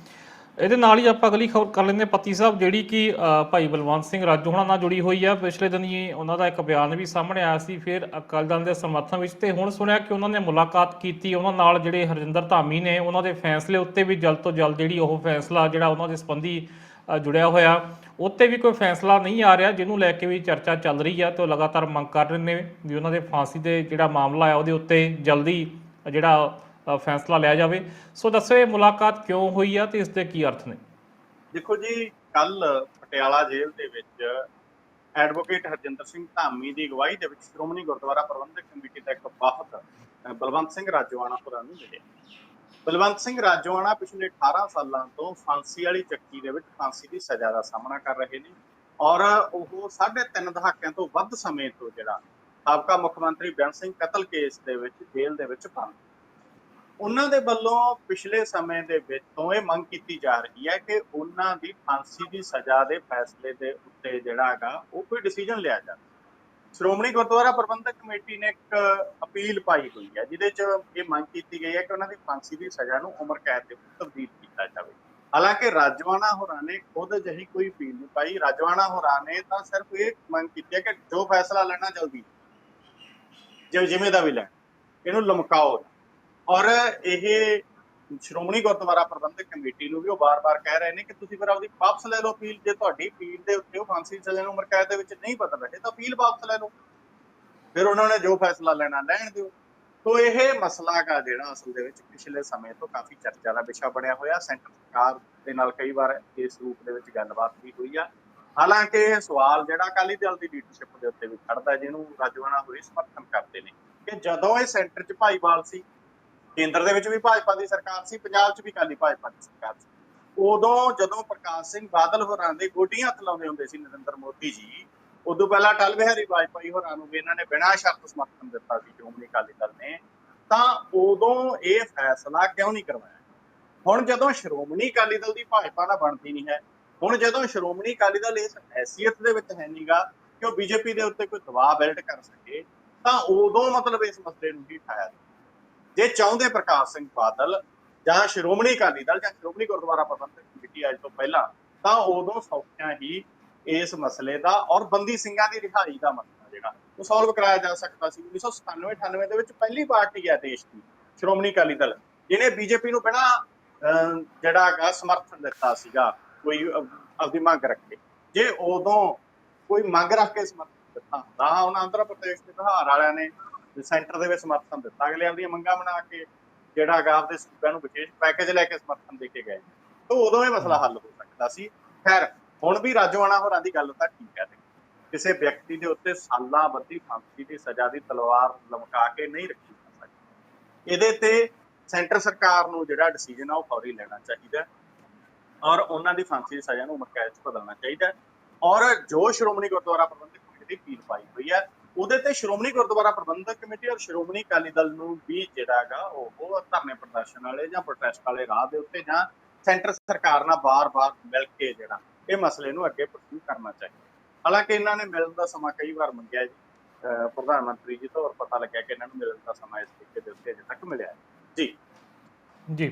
A: ਇਹਦੇ ਨਾਲ ਹੀ ਆਪਾਂ ਅਗਲੀ ਖਬਰ ਕਰ ਲੈਂਦੇ ਹਾਂ। ਪੱਤੀ ਸਾਹਿਬ, ਜਿਹੜੀ ਕਿ ਭਾਈ ਬਲਵੰਤ ਸਿੰਘ ਰਾਜੂ ਹੋਣਾ ਨਾਲ ਜੁੜੀ ਹੋਈ ਆ। ਪਿਛਲੇ ਦਿਨ ਹੀ ਉਹਨਾਂ ਦਾ ਇੱਕ ਬਿਆਨ ਵੀ ਸਾਹਮਣੇ ਆਇਆ ਸੀ। ਫਿਰ ਅਕਾਲੀ ਦਲ ਦੇ ਸਮਰਥਨ ਵਿੱਚ ਤੇ ਹੁਣ ਸੁਣਿਆ ਕਿ ਉਹਨਾਂ ਨੇ ਮੁਲਾਕਾਤ ਕੀਤੀ। ਉਹਨਾਂ ਨਾਲ ਜਿਹੜੇ ਹਰਜਿੰਦਰ ਧਾਮੀ ਨੇ, ਉਹਨਾਂ ਦੇ ਫੈਸਲੇ ਉੱਤੇ ਵੀ ਜਲਦ ਤੋਂ ਜਲਦ ਜਿਹੜੀ ਉਹ ਫੈਸਲਾ, ਜਿਹੜਾ ਉਹਨਾਂ ਦੇ ਸੰਬੰਧੀ ਜੁੜਿਆ ਹੋਇਆ, ਉੱਤੇ ਵੀ ਕੋਈ ਫੈਸਲਾ ਨਹੀਂ ਆ ਰਿਹਾ, ਜਿਹਨੂੰ ਲੈ ਕੇ ਵੀ ਚਰਚਾ ਚੱਲ ਰਹੀ ਆ ਤੇ ਉਹ ਲਗਾਤਾਰ ਮੰਗ ਕਰ ਰਹੇ ਨੇ ਵੀ ਉਹਨਾਂ ਦੇ ਫਾਂਸੀ ਦੇ ਜਿਹੜਾ ਮਾਮਲਾ ਆ, ਉਹਦੇ ਉੱਤੇ ਜਲਦੀ ਜਿਹੜਾ ਫੈਸਲਾ ਲਿਆ ਜਾਵੇ। ਸੋ ਦੱਸੋ, ਇਹ ਮੁਲਾਕਾਤ ਕਿਉਂ ਹੋਈ ਆ ਤੇ ਇਸ ਦੇ ਕੀ ਅਰਥ ਨੇ?
B: ਦੇਖੋ ਜੀ ਕੱਲ ਪਟਿਆਲਾ ਜੇਲ੍ਹ ਦੇ ਵਿੱਚ ਐਡਵੋਕੇਟ ਹਰਜਿੰਦਰ ਸਿੰਘ ਧਾਮੀ ਦੀ ਅਗਵਾਈ ਦੇ ਵਿੱਚ ਸ਼੍ਰੋਮਣੀ ਗੁਰਦੁਆਰਾ ਪ੍ਰਬੰਧਕ ਕਮੇਟੀ ਦਾ ਇੱਕ ਬਾਹਤ ਬਲਵੰਤ ਸਿੰਘ ਰਾਜੋਆਣਾ ਹੋਰਾਂ ਨੂੰ ਮਿਲੇ ਬਲਵੰਤ ਸਿੰਘ ਰਾਜੋਆਣਾ ਪਿਛਲੇ 18 ਸਾਲਾਂ ਤੋਂ ਫਾਂਸੀ ਵਾਲੀ ਚੱਕੀ ਦੇ ਵਿੱਚ ਫਾਂਸੀ ਦੀ ਸਜ਼ਾ ਦਾ ਸਾਹਮਣਾ ਕਰ ਰਹੇ ਨੇ ਔਰ ਉਹ ਸਾਢੇ ਤਿੰਨ ਦਹਾਕਿਆਂ ਤੋਂ ਵੱਧ ਸਮੇਂ ਤੋਂ ਜਿਹੜਾ ਸਾਬਕਾ ਮੁੱਖ ਮੰਤਰੀ ਬੇਅੰਤ ਸਿੰਘ ਕਤਲ ਕੇਸ ਦੇ ਵਿੱਚ ਜੇਲ੍ਹ ਦੇ ਵਿੱਚ ਬੰਦ ਉਹਨਾਂ ਦੇ ਵੱਲੋਂ ਪਿਛਲੇ ਸਮੇਂ ਦੇ ਵਿੱਚ ਤੋਂ ਇਹ ਮੰਗ ਕੀਤੀ ਜਾ ਰਹੀ ਹੈ ਕਿ ਉਹਨਾਂ ਦੀ ਫਾਂਸੀ ਦੀ ਸਜ਼ਾ ਦੇ ਫੈਸਲੇ ਦੇ ਉੱਤੇ ਜਿਹੜਾ ਹੈਗਾ ਉਹ ਕੋਈ ਡਿਸੀਜਨ ਲਿਆ ਜਾਵੇ। ਸ਼੍ਰੋਮਣੀ ਗੁਰਦੁਆਰਾ ਪ੍ਰਬੰਧਕ ਕਮੇਟੀ ਨੇ ਇੱਕ ਅਪੀਲ ਪਾਈ ਹੋਈ ਹੈ, ਜਿਹਦੇ 'ਚ ਇਹ ਮੰਗ ਕੀਤੀ ਗਈ ਹੈ ਕਿ ਉਹਨਾਂ ਦੀ ਫਾਂਸੀ ਦੀ ਸਜ਼ਾ ਨੂੰ ਉਮਰ ਕੈਦ ਦੇ ਵਿੱਚ ਤਬਦੀਲ ਕੀਤਾ ਜਾਵੇ। ਹਾਲਾਂਕਿ ਰਾਜਵਾਨਾ ਹੋਰਾਂ ਨੇ ਖੁਦ ਅਜਿਹੀ ਕੋਈ ਅਪੀਲ ਨਹੀਂ ਪਾਈ। ਰਾਜਵਾਨਾ ਹੋਰਾਂ ਨੇ ਤਾਂ ਸਿਰਫ ਇਹ ਮੰਗ ਕੀਤੀ ਹੈ ਕਿ ਜੋ ਫੈਸਲਾ ਲੈਣਾ ਜਲਦੀ, ਜਿਵੇਂ ਜਿਵੇਂ ਦਾ ਵੀ ਲੈਣ, ਇਹਨੂੰ ਲਮਕਾਓ ਔਰ ਇਹ ਸ਼੍ਰੋਮਣੀ ਗੁਰਦੁਆਰਾ ਪ੍ਰਬੰਧਕ ਕਮੇਟੀ ਨੂੰ ਵੀ ਉਹ ਬਾਰ-ਬਾਰ ਕਹਿ ਰਹੇ ਨੇ ਕਿ ਤੁਸੀਂ ਫਿਰ ਆਪਦੀ ਵਾਪਸ ਲੈ ਲਓ ਅਪੀਲ, ਜੇ ਤੁਹਾਡੀ ਅਪੀਲ ਦੇ ਉੱਤੇ ਉਹ ਫਾਂਸੀ ਸਜ਼ਾ ਨੂੰ ਉਮਰ ਕੈਦ ਦੇ ਵਿੱਚ ਨਹੀਂ ਬਦਲ ਰਹੇ, ਤਾਂ ਅਪੀਲ ਵਾਪਸ ਲੈ ਲਓ। ਫਿਰ ਉਹਨਾਂ ਨੇ ਜੋ ਫੈਸਲਾ ਲੈਣਾ, ਲੈਣ ਦਿਓ। ਤੋ ਇਹ ਮਸਲਾ ਗਾ ਜਿਹੜਾ ਅਸਲ ਦੇ ਵਿੱਚ ਪਿਛਲੇ ਸਮੇਂ ਤੋਂ ਕਾਫੀ ਚਰਚਾ ਦਾ ਵਿਸ਼ਾ ਬਣਿਆ ਹੋਇਆ। ਸੈਂਟਰ ਸਰਕਾਰ ਦੇ ਨਾਲ ਕਈ ਵਾਰ ਇਸ ਰੂਪ ਦੇ ਵਿੱਚ ਗੱਲਬਾਤ ਵੀ ਹੋਈ ਆ। ਹਾਲਾਂਕਿ ਇਹ ਸਵਾਲ ਜਿਹੜਾ ਅਕਾਲੀ ਦਲ ਦੀ ਲੀਡਰਸ਼ਿਪ ਦੇ ਉੱਤੇ ਵੀ ਖੜਦਾ ਜਿਹਨੂੰ ਰਾਜਵਾਨਾ ਹੋਰੀ ਸਮਰਥਨ ਕਰਦੇ ਨੇ ਕਿ ਜਦੋਂ ਇਹ ਸੈਂਟਰ 'ਚ ਭਾਈਵਾਲ ਸੀ ਕੇਂਦਰ ਦੇ ਵਿੱਚ ਵੀ ਭਾਜਪਾ ਦੀ ਸਰਕਾਰ ਸੀ, ਪੰਜਾਬ 'ਚ ਵੀ ਕਾਲੀ ਭਾਜਪਾ ਦੀ ਸਰਕਾਰ ਸੀ। ਉਦੋਂ ਜਦੋਂ ਪ੍ਰਕਾਸ਼ ਸਿੰਘ ਬਾਦਲ ਹੋਰਾਂ ਦੇ ਗੋਡੀਆਂ ਹੱਥ ਲਾਉਂਦੇ ਹੁੰਦੇ ਸੀ ਨਰਿੰਦਰ ਮੋਦੀ ਜੀ, ਉਦੋਂ ਪਹਿਲਾਂ ਅਟਲ ਬਿਹਾਰੀ ਵਾਜਪਾਈ ਹੋਰਾਂ ਨੂੰ ਵੀ ਇਹਨਾਂ ਨੇ ਬਿਨਾਂ ਸ਼ਰਤ ਸਮਰਥਨ ਦਿੱਤਾ ਸੀ ਸ਼੍ਰੋਮਣੀ ਅਕਾਲੀ ਦਲ ਨੇ, ਤਾਂ ਉਦੋਂ ਇਹ ਫੈਸਲਾ ਕਿਉਂ ਨਹੀਂ ਕਰਵਾਇਆ? ਹੁਣ ਜਦੋਂ ਸ਼੍ਰੋਮਣੀ ਅਕਾਲੀ ਦਲ ਦੀ ਭਾਜਪਾ ਨਾਲ ਬਣਦੀ ਨਹੀਂ ਹੈ, ਹੁਣ ਜਦੋਂ ਸ਼੍ਰੋਮਣੀ ਅਕਾਲੀ ਦਲ ਇਸ ਹੈਸੀਅਤ ਦੇ ਵਿੱਚ ਹੈ ਨਹੀਂਗਾ ਕਿ ਉਹ ਬੀਜੇਪੀ ਦੇ ਉੱਤੇ ਕੋਈ ਦਬਾਅ ਬਿਲਡ ਕਰ ਸਕੇ, ਤਾਂ ਉਦੋਂ ਮਤਲਬ ਇਸ ਮਸਲੇ ਨੂੰ ਹੀ ਠਾਇਆ ਜੇ ਚਾਹੁੰਦੇ ਪ੍ਰਕਾਸ਼ ਸਿੰਘ ਬਾਦਲ ਜਾਂ ਸ਼੍ਰੋਮਣੀ ਅਕਾਲੀ ਦਲ ਜਾਂ ਸ਼੍ਰੋਮਣੀ ਗੁਰਦੁਆਰਾ ਪ੍ਰਬੰਧਕ ਕਮੇਟੀ ਅੱਜ ਤੋਂ ਪਹਿਲਾਂ ਤਾਂ ਉਦੋਂ ਸੌਖਿਆਂ ਹੀ ਇਸ ਮਸਲੇ ਦਾ ਔਰ ਬੰਦੀ ਸਿੰਘਾਂ ਦੀ ਰਿਹਾਈ ਦਾ ਮਸਲਾ ਜਿਹੜਾ ਉਹ ਸੋਲਵ ਕਰਾਇਆ ਜਾ ਸਕਦਾ ਸੀ। 1997 98 ਦੇ ਵਿੱਚ ਪਹਿਲੀ ਪਾਰਟੀ ਹੈ ਦੇਸ਼ ਦੀ ਸ਼੍ਰੋਮਣੀ ਅਕਾਲੀ ਦਲ ਜਿਹਨੇ ਬੀਜੇਪੀ ਨੂੰ ਬਿਨਾਂ ਅਹ, ਜਿਹੜਾ ਹੈਗਾ ਸਮਰਥਨ ਦਿੱਤਾ ਸੀਗਾ ਕੋਈ ਅਹ, ਆਪਦੀ ਮੰਗ ਰੱਖ। ਕੇ ਜੇ ਉਦੋਂ ਕੋਈ ਮੰਗ ਰੱਖ ਕੇ ਸਮਰਥਨ ਦਿੱਤਾ ਹੁੰਦਾ ਉਹਨਾਂ ਆਂਧਰਾ ਪ੍ਰਦੇਸ਼ ਦੇ ਬਿਹਾਰ ਵਾਲਿਆਂ ਨੇ ਸੈਂਟਰ ਦੇ ਵਿੱਚ ਸਮਰਥਨ ਦਿੱਤਾ। ਅਗਲੇ ਆਪਦੀਆਂ ਮੰਗਾਂ ਬਣਾ ਕੇ ਜਿਹੜਾ ਹੈਗਾ ਆਪਦੇ ਸੂਬਿਆਂ ਨੂੰ ਵਿਸ਼ੇਸ਼ ਪੈਕੇਜ ਲੈ ਕੇ ਸਮਰਥਨ ਦੇ ਕੇ ਗਏ। ਤਾਂ ਉਦੋਂ ਇਹ ਮਸਲਾ ਹੱਲ ਹੋ ਸਕਦਾ ਸੀ। ਖੈਰ, ਹੁਣ ਵੀ ਰਾਜੋਆਣਾ ਹੋਰਾਂ ਦੀ ਗੱਲ ਤਾਂ ਠੀਕ ਹੈ। ਕਿਸੇ ਵਿਅਕਤੀ ਦੇ ਉੱਤੇ ਸਾਲਾਂ ਬੱਧੀ ਫਾਂਸੀ ਦੀ ਸਜ਼ਾ ਦੀ ਤਲਵਾਰ ਲਮਕਾ ਕੇ ਨਹੀਂ ਰੱਖੀ ਜਾ ਸਕਦੀ। ਇਹਦੇ ਤੇ ਸੈਂਟਰ ਸਰਕਾਰ ਨੂੰ ਜਿਹੜਾ ਡਿਸੀਜਨ ਆ ਉਹ ਫੌਰੀ ਲੈਣਾ ਚਾਹੀਦਾ ਔਰ ਉਹਨਾਂ ਦੀ ਫਾਂਸੀ ਦੀ ਸਜ਼ਾ ਨੂੰ ਉਮਰ ਕੈਦ 'ਚ ਬਦਲਣਾ ਚਾਹੀਦਾ ਔਰ ਜੋ ਸ਼੍ਰੋਮਣੀ ਗੁਰਦੁਆਰਾ ਪ੍ਰਬੰਧਕ ਕਮੇਟੀ ਦੀ ਅਪੀਲ ਪਾਈ ਹੋਈ ਹੈ ਉਹਦੇ ਤੇ ਸ਼੍ਰੋਮਣੀ ਗੁਰਦੁਆਰਾ ਪ੍ਰਬੰਧਕ ਕਮੇਟੀ ਔਰ ਸ਼੍ਰੋਮਣੀ ਅਕਾਲੀ ਦਲ ਨੂੰ ਵੀ ਜਿਹੜਾ ਹੈਗਾ ਉਹ ਧਰਨੇ ਪ੍ਰਦਰਸ਼ਨ ਵਾਲੇ ਜਾਂ ਪ੍ਰੋਟੈਸਟ ਵਾਲੇ ਰਾਹ ਦੇ ਉੱਤੇ ਜਾਂ ਸੈਂਟਰ ਸਰਕਾਰ ਨਾਲ ਬਾਰ-ਬਾਰ ਮਿਲ ਕੇ ਜਿਹੜਾ ਇਹ ਮਸਲੇ ਨੂੰ ਅੱਗੇ ਪਰਸੂ ਕਰਨਾ ਚਾਹੀਦਾ। ਹਾਲਾਂਕਿ ਇਹਨਾਂ ਨੇ ਮਿਲਣ ਦਾ ਸਮਾਂ ਕਈ ਵਾਰ ਮੰਗਿਆ ਜੀ। ਅਹ ਪ੍ਰਧਾਨ ਮੰਤਰੀ ਜੀ ਤੋਂ ਔਰ ਪਤਾ ਲੱਗਿਆ ਕਿ ਇਹਨਾਂ ਨੂੰ ਮਿਲਣ ਦਾ ਸਮਾਂ ਇਸ ਤਰੀਕੇ ਦੇ ਉੱਤੇ ਅਜੇ ਤੱਕ ਮਿਲਿਆ ਜੀ।
A: ਜੀ।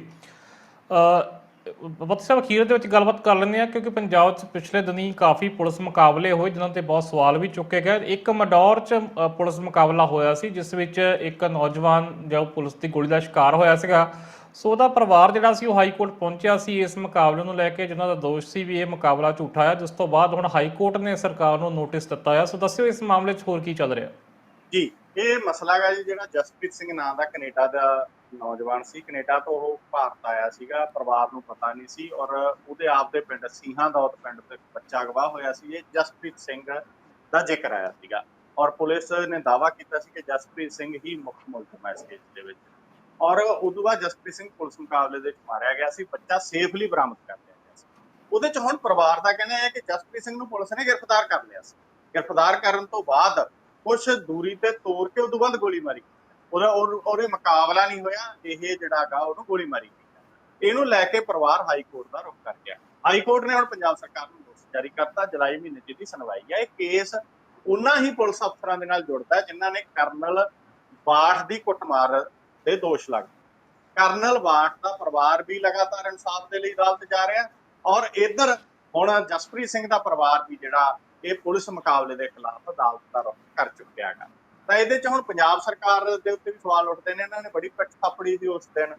A: ਅ ਬੱਤ ਸਾਹਿਬ ਅਖੀਰ ਦੇ ਵਿੱਚ ਗੱਲਬਾਤ ਕਰ ਲੈਂਦੇ ਆ ਕਿਉਂਕਿ ਪੰਜਾਬ 'ਚ ਪਿਛਲੇ ਦਿਨੀ ਕਾਫੀ ਪੁਲਿਸ ਮੁਕਾਬਲੇ ਹੋਏ, ਜਿਨ੍ਹਾਂ ਤੇ ਬਹੁਤ ਸਵਾਲ ਵੀ ਚੁੱਕੇ ਗਏ। ਇੱਕ ਮਡੌਰ 'ਚ ਪੁਲਿਸ ਮੁਕਾਬਲਾ ਹੋਇਆ ਸੀ, ਜਿਸ ਵਿੱਚ ਇੱਕ ਨੌਜਵਾਨ ਜੋ ਪੁਲਿਸ ਦੀ ਗੋਲੀ ਦਾ ਸ਼ਿਕਾਰ ਹੋਇਆ ਸੀਗਾ। ਸੋ ਉਹਦਾ ਪਰਿਵਾਰ ਜਿਹੜਾ ਸੀ, ਉਹ ਹਾਈ ਕੋਰਟ ਪਹੁੰਚਿਆ ਸੀ ਇਸ ਮੁਕਾਬਲੇ ਨੂੰ ਲੈ ਕੇ, ਜਿਨ੍ਹਾਂ ਦਾ ਦੋਸ਼ ਸੀ ਵੀ ਇਹ ਮੁਕਾਬਲਾ ਝੂਠਾ ਹੈ ਜਿਸ ਤੋਂ ਬਾਅਦ ਹੁਣ ਹਾਈ ਕੋਰਟ ਨੇ ਸਰਕਾਰ ਨੂੰ ਨੋਟਿਸ ਦਿੱਤਾ ਹੈ ਸੋ ਦੱਸਿਓ ਇਸ ਮਾਮਲੇ 'ਚ ਹੋਰ ਕੀ ਚੱਲ ਰਿਹਾ?
B: ਜੀ। ਇਹ ਮਸਲਾ ਹੈ ਜੀ ਜਿਹੜਾ ਜਸਪ੍ਰੀਤ ਸਿੰਘ ਨਾਂ ਦਾ ਕੈਨੇਡਾ ਦਾ ਨੌਜਵਾਨ ਸੀ। ਕੈਨੇਡਾ ਤੋਂ ਉਹ ਭਾਰਤ ਆਇਆ ਸੀਗਾ, ਪਰਿਵਾਰ ਨੂੰ ਪਤਾ ਨਹੀਂ ਸੀ ਔਰ ਉਹਦੇ ਆਪ ਦੇ ਪਿੰਡ ਸਿੰਘਾਂ ਦੌਤ ਪਿੰਡ ਤੋਂ ਬੱਚਾ ਅਗਵਾ ਹੋਇਆ ਸੀ। ਇਹ ਜਸਪ੍ਰੀਤ ਸਿੰਘ ਦਾ ਜ਼ਿਕਰ ਆਇਆ ਸੀਗਾ ਔਰ ਪੁਲਿਸ ਨੇ ਦਾਅਵਾ ਕੀਤਾ ਸੀ ਕਿ ਜਸਪ੍ਰੀਤ ਸਿੰਘ ਹੀ ਮੁੱਖ ਮੁਲਜ਼ਮ ਹੈ ਇਸ ਕੇਸ ਦੇ ਵਿੱਚ। ਔਰ ਉਦੋਂ ਬਾਅਦ ਜਸਪ੍ਰੀਤ ਸਿੰਘ ਪੁਲਿਸ ਮੁਕਾਬਲੇ ਦੇ ਵਿੱਚ ਮਾਰਿਆ ਗਿਆ ਸੀ। ਬੱਚਾ ਸੇਫਲੀ ਬਰਾਮਦ ਕਰ ਲਿਆ ਗਿਆ ਸੀ। ਉਹਦੇ ਚ ਹੁਣ ਪਰਿਵਾਰ ਦਾ ਕਹਿਣਾ ਹੈ ਕਿ ਜਸਪ੍ਰੀਤ ਸਿੰਘ ਨੂੰ ਪੁਲਿਸ ਨੇ ਗ੍ਰਿਫਤਾਰ ਕਰ ਲਿਆ ਸੀ। ਗ੍ਰਿਫਤਾਰ ਕਰਨ ਤੋਂ ਬਾਅਦ ਕੁਛ ਦੂਰੀ ਤੇ ਤੋੜ ਕੇ ਉਦੋਂ ਬਾਅਦ ਗੋਲੀ ਮਾਰੀ। ਉਹਦਾ ਉਹਦੇ ਮੁਕਾਬਲਾ ਨਹੀਂ ਹੋਇਆ, ਇਹ ਜਿਹੜਾ ਉਹਨੂੰ ਗੋਲੀ ਮਾਰੀ ਇਹਨੂੰ ਲੈ ਕੇ ਪਰਿਵਾਰ ਹਾਈ ਕੋਰਟ ਦਾ ਰੁਖ ਕਰ ਗਿਆ। ਹਾਈ ਕੋਰਟ ਨੇ ਹੁਣ ਪੰਜਾਬ ਸਰਕਾਰ ਨੂੰ ਨੋਟਿਸ ਜਾਰੀ ਕਰਤਾ, ਜੁਲਾਈ ਮਹੀਨੇ ਚ ਸੁਣਵਾਈ ਹੈ ਇਹ ਕੇਸ ਉਹਨਾਂ ਹੀ ਪੁਲਿਸ ਅਫਸਰਾਂ ਦੇ ਨਾਲ ਜੁੜਦਾ ਹੈ, ਜਿਨ੍ਹਾਂ ਨੇ ਕਰਨਲ ਬਾਠ ਦੀ ਕੁੱਟਮਾਰ ਦੇ ਦੋਸ਼ ਲਾਏ। ਕਰਨਲ ਬਾਟ ਦਾ ਪਰਿਵਾਰ ਵੀ ਲਗਾਤਾਰ ਇਨਸਾਫ ਦੇ ਲਈ ਅਦਾਲਤ ਜਾ ਰਿਹਾ ਔਰ ਇਧਰ ਹੁਣ ਜਸਪ੍ਰੀਤ ਸਿੰਘ ਦਾ ਪਰਿਵਾਰ ਵੀ ਜਿਹੜਾ ਇਹ ਪੁਲਿਸ ਮੁਕਾਬਲੇ ਦੇ ਖਿਲਾਫ ਅਦਾਲਤ ਦਾ ਰੁਖ ਕਰ ਚੁੱਕਿਆ ਹੈਗਾ। ਤਾਂ ਇਹਦੇ ਚ ਹੁਣ ਪੰਜਾਬ ਸਰਕਾਰ ਦੇ ਉੱਤੇ ਵੀ ਸਵਾਲ ਉੱਠਦੇ ਨੇ ਇਹਨਾਂ ਨੇ ਬੜੀ ਪਿੱਠ ਥਾਪੜੀ ਦੀ ਉਸ ਦਿਨ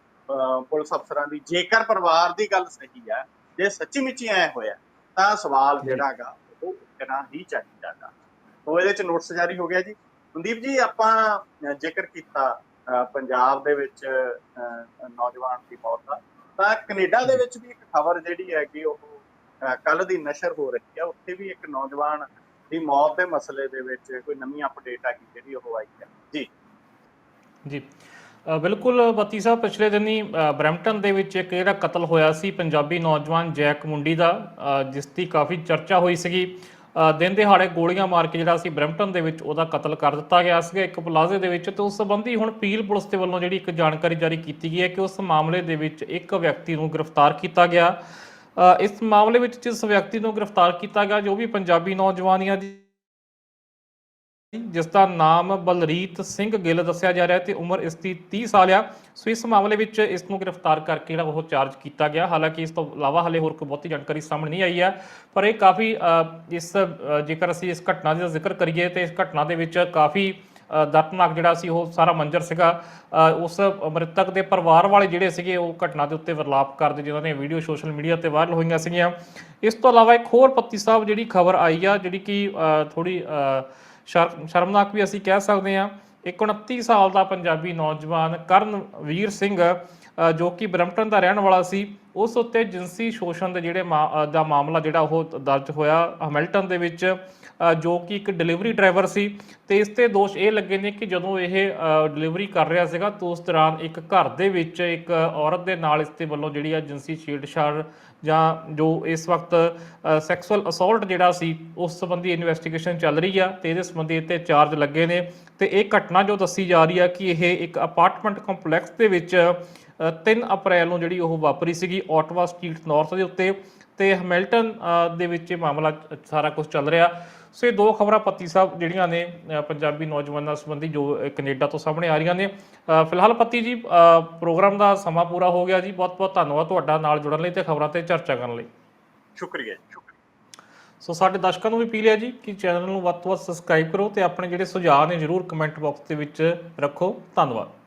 B: ਪੁਲਿਸ ਅਫਸਰਾਂ ਦੀ। ਜੇਕਰ ਪਰਿਵਾਰ ਦੀ ਗੱਲ ਸਹੀ ਹੈ ਜੇ ਸੱਚੀ ਮੁੱਚੀ ਐ ਹੋਇਆ ਤਾਂ ਸਵਾਲ
A: ਜੀ।
B: ਜਿਹੜਾ ਹੈਗਾ ਉਹ ਉੱਠਣਾ ਹੀ ਚਾਹੀਦਾ ਹੈਗਾ। ਉਹ ਇਹਦੇ ਚ ਨੋਟਿਸ ਜਾਰੀ ਹੋ ਗਿਆ ਜੀ। ਮਨਦੀਪ ਜੀ ਆਪਾਂ ਜ਼ਿਕਰ ਕੀਤਾ ਪੰਜਾਬ ਦੇ ਵਿੱਚ ਨੌਜਵਾਨ ਦੀ ਮੌਤ ਦਾ ਤਾਂ ਕੈਨੇਡਾ ਦੇ ਵਿੱਚ ਵੀ ਇੱਕ ਖਬਰ ਜਿਹੜੀ ਹੈਗੀ ਉਹ ਕੱਲ ਦੀ ਨਸ਼ਰ ਹੋ ਰਹੀ ਹੈ ਉੱਥੇ ਵੀ ਇੱਕ ਨੌਜਵਾਨ ਦੀ ਮੌਤ ਦੇ ਮਸਲੇ ਦੇ ਵਿੱਚ ਕੋਈ ਨਵੀਂ ਅਪਡੇਟ ਹੈਗੀ ਜਿਹੜੀ ਉਹ ਆਈ ਹੈ। ਜੀ।
A: ਜੀ। ਬਿਲਕੁਲ ਬੱਤੀ ਸਾਹਿਬ ਪਿਛਲੇ ਦਿਨੀ ਅ, ਦੇ ਵਿੱਚ ਇੱਕ ਜਿਹੜਾ ਕਤਲ ਹੋਇਆ ਸੀ ਪੰਜਾਬੀ ਨੌਜਵਾਨ ਜੈਕ ਮੁੰਡੀ ਦਾ ਜਿਸ ਦੀ ਕਾਫੀ ਚਰਚਾ ਹੋਈ ਸੀਗੀ। ਦਿਨ ਦਿਹਾੜੇ ਗੋਲੀਆਂ ਮਾਰ ਕੇ ਜਿਹੜਾ ਸੀ ਬਰੈਂਪਟਨ ਦੇ ਵਿੱਚ ਉਹਦਾ ਕਤਲ ਕਰ ਦਿੱਤਾ ਗਿਆ ਸੀਗਾ। ਇੱਕ ਪਲਾਜ਼ੇ ਦੇ ਵਿੱਚ ਤੇ ਉਸ ਸੰਬੰਧੀ ਹੁਣ ਪੀਲ ਪੁਲਿਸ ਦੇ ਵੱਲੋਂ ਜਿਹੜੀ ਇੱਕ ਜਾਣਕਾਰੀ ਜਾਰੀ ਕੀਤੀ ਗਈ ਹੈ ਕਿ ਉਸ ਮਾਮਲੇ ਦੇ ਵਿੱਚ ਇੱਕ ਵਿਅਕਤੀ ਨੂੰ ਗ੍ਰਿਫਤਾਰ ਕੀਤਾ ਗਿਆ। ਇਸ ਮਾਮਲੇ ਵਿੱਚ ਜਿਸ ਵਿਅਕਤੀ ਨੂੰ ਗ੍ਰਿਫਤਾਰ ਕੀਤਾ ਗਿਆ, ਜੋ ਵੀ ਪੰਜਾਬੀ ਨੌਜਵਾਨੀਆਂ ਦੀ ਜਿਸ ਦਾ ਨਾਮ ਬਲਰੀਤ ਸਿੰਘ ਗਿੱਲ ਦੱਸਿਆ ਜਾ ਰਿਹਾ ਹੈ ਤੇ ਉਮਰ ਇਸ ਦੀ 30 ਸਾਲ ਆ। ਸੋ ਇਸ ਮਾਮਲੇ ਵਿੱਚ ਇਸ ਨੂੰ ਗ੍ਰਿਫਤਾਰ ਕਰਕੇ ਜਿਹੜਾ ਉਹ ਚਾਰਜ ਕੀਤਾ ਗਿਆ। ਹਾਲਾਂਕਿ ਇਸ ਤੋਂ ਇਲਾਵਾ ਹਲੇ ਹੋਰ ਕੋਈ ਬਹੁਤੀ ਜਾਣਕਾਰੀ ਸਾਹਮਣੇ ਨਹੀਂ ਆਈ ਹੈ, ਪਰ ਇਹ ਕਾਫੀ ਇਸ ਜੇਕਰ ਅਸੀਂ ਇਸ ਘਟਨਾ ਦਾ ਜ਼ਿਕਰ ਕਰੀਏ ਤੇ ਇਸ ਘਟਨਾ ਦੇ ਵਿੱਚ ਕਾਫੀ ਦਰਦਨਾਕ ਜਿਹੜਾ ਸੀ, ਉਹ ਸਾਰਾ ਮੰਜ਼ਰ ਸੀਗਾ। ਉਸ ਮ੍ਰਿਤਕ ਦੇ ਪਰਿਵਾਰ ਵਾਲੇ ਜਿਹੜੇ ਸੀਗੇ, ਉਹ ਘਟਨਾ ਦੇ ਉੱਤੇ ਵਿਰਲਾਪ ਕਰਦੇ, ਜਿਨ੍ਹਾਂ ਨੇ ਵੀਡੀਓ ਸੋਸ਼ਲ ਮੀਡੀਆ ਤੇ ਵਾਇਰਲ ਹੋਈਆਂ ਸੀਗੀਆਂ। ਇਸ ਤੋਂ ਇਲਾਵਾ ਇੱਕ ਹੋਰ ਪੱਤੀ ਸਾਹਿਬ ਜਿਹੜੀ ਖਬਰ ਆਈ ਆ, ਜਿਹੜੀ ਕਿ ਥੋੜੀ ਸ਼ਰਮਨਾਕ ਵੀ ਅਸੀਂ ਕਹਿ ਸਕਦੇ ਹਾਂ। ਇੱਕ 29 ਸਾਲ ਦਾ ਪੰਜਾਬੀ ਨੌਜਵਾਨ ਕਰਨਵੀਰ ਸਿੰਘ ਜੋ ਕਿ ਬਰਮਟਨ ਦਾ ਰਹਿਣ ਵਾਲਾ ਸੀ, ਉਸ ਉੱਤੇ ਜਿੰਸੀ ਸ਼ੋਸ਼ਣ ਦੇ ਜਿਹੜੇ ਮਾ- ਦਾ ਮਾਮਲਾ ਜਿਹੜਾ ਉਹ ਦਰਜ ਹੋਇਆ, ਹੈਮਿਲਟਨ ਦੇ ਵਿੱਚ। ਜੋ ਕਿ ਇੱਕ ਡਿਲੀਵਰੀ ਡਰਾਈਵਰ ਸੀ। ਤੇ ਇਸ ਤੇ ਦੋਸ਼ ਇਹ ਲੱਗੇ ਨੇ ਕਿ ਜਦੋਂ ਇਹ ਡਿਲੀਵਰੀ ਕਰ ਰਿਹਾ ਸੀਗਾ ਤਾਂ ਉਸ ਦੌਰਾਨ ਇੱਕ ਘਰ ਦੇ ਵਿੱਚ ਇੱਕ ਔਰਤ ਦੇ ਨਾਲ ਇਸ ਦੇ ਵੱਲੋਂ ਜਿਹੜੀ ਆ ਜਿੰਸੀ ਛੇੜਛਾੜ ਜਾਂ ਜੋ ਇਸ ਵਕਤ ਸੈਕਸੁਅਲ ਅਸੌਲਟ ਜਿਹੜਾ ਸੀ ਉਸ ਸੰਬੰਧੀ ਇਨਵੈਸਟੀਗੇਸ਼ਨ ਚੱਲ ਰਹੀ ਆ ਤੇ ਇਹਦੇ ਸੰਬੰਧੀ ਤੇ ਚਾਰਜ ਲੱਗੇ ਨੇ। ਤੇ ਇਹ ਘਟਨਾ ਜੋ ਦੱਸੀ ਜਾ ਰਹੀ ਆ ਕਿ ਇਹ ਇੱਕ ਅਪਾਰਟਮੈਂਟ ਕੰਪਲੈਕਸ ਦੇ ਵਿੱਚ ਅ, 3 ਅਪ੍ਰੈਲ ਨੂੰ ਜਿਹੜੀ ਉਹ ਵਾਪਰੀ ਸੀਗੀ ਆਟਵਾ ਸਟਰੀਟ ਨਾਰਥ ਦੇ ਉੱਤੇ। ਤੇ ਹੈਮਿਲਟਨ ਦੇ ਵਿੱਚ ਇਹ ਮਾਮਲਾ ਸਾਰਾ ਕੁਝ ਚੱਲ ਰਿਹਾ। ਸੋ ਇਹ ਦੋ ਖਬਰਾਂ ਪੱਤੀ ਸਾਹਿਬ ਜਿਹੜੀਆਂ ਨੇ ਪੰਜਾਬੀ ਨੌਜਵਾਨਾਂ ਸੰਬੰਧੀ ਜੋ ਕੈਨੇਡਾ ਤੋਂ ਸਾਹਮਣੇ ਆ ਰਹੀਆਂ ਨੇ। ਫਿਲਹਾਲ ਪੱਤੀ ਜੀ ਪ੍ਰੋਗਰਾਮ ਦਾ ਸਮਾਂ ਪੂਰਾ ਹੋ ਗਿਆ ਜੀ। ਬਹੁਤ ਬਹੁਤ ਧੰਨਵਾਦ ਤੁਹਾਡਾ ਨਾਲ ਜੁੜਨ ਲਈ ਤੇ ਖਬਰਾਂ ਤੇ ਚਰਚਾ ਕਰਨ ਲਈ।
B: ਸ਼ੁਕਰੀਆ ਜੀ
A: ਸੋ ਸਾਡੇ ਦਰਸ਼ਕਾਂ ਨੂੰ ਵੀ ਅਪੀਲ ਹੈ ਜੀ ਕਿ ਚੈਨਲ ਨੂੰ ਵੱਧ ਤੋਂ ਵੱਧ ਸਬਸਕ੍ਰਾਈਬ ਕਰੋ ਤੇ ਆਪਣੇ ਜਿਹੜੇ ਸੁਝਾਅ ਨੇ ਜਰੂਰ ਕਮੈਂਟ ਬਾਕਸ ਦੇ ਵਿੱਚ ਰੱਖੋ। ਧੰਨਵਾਦ।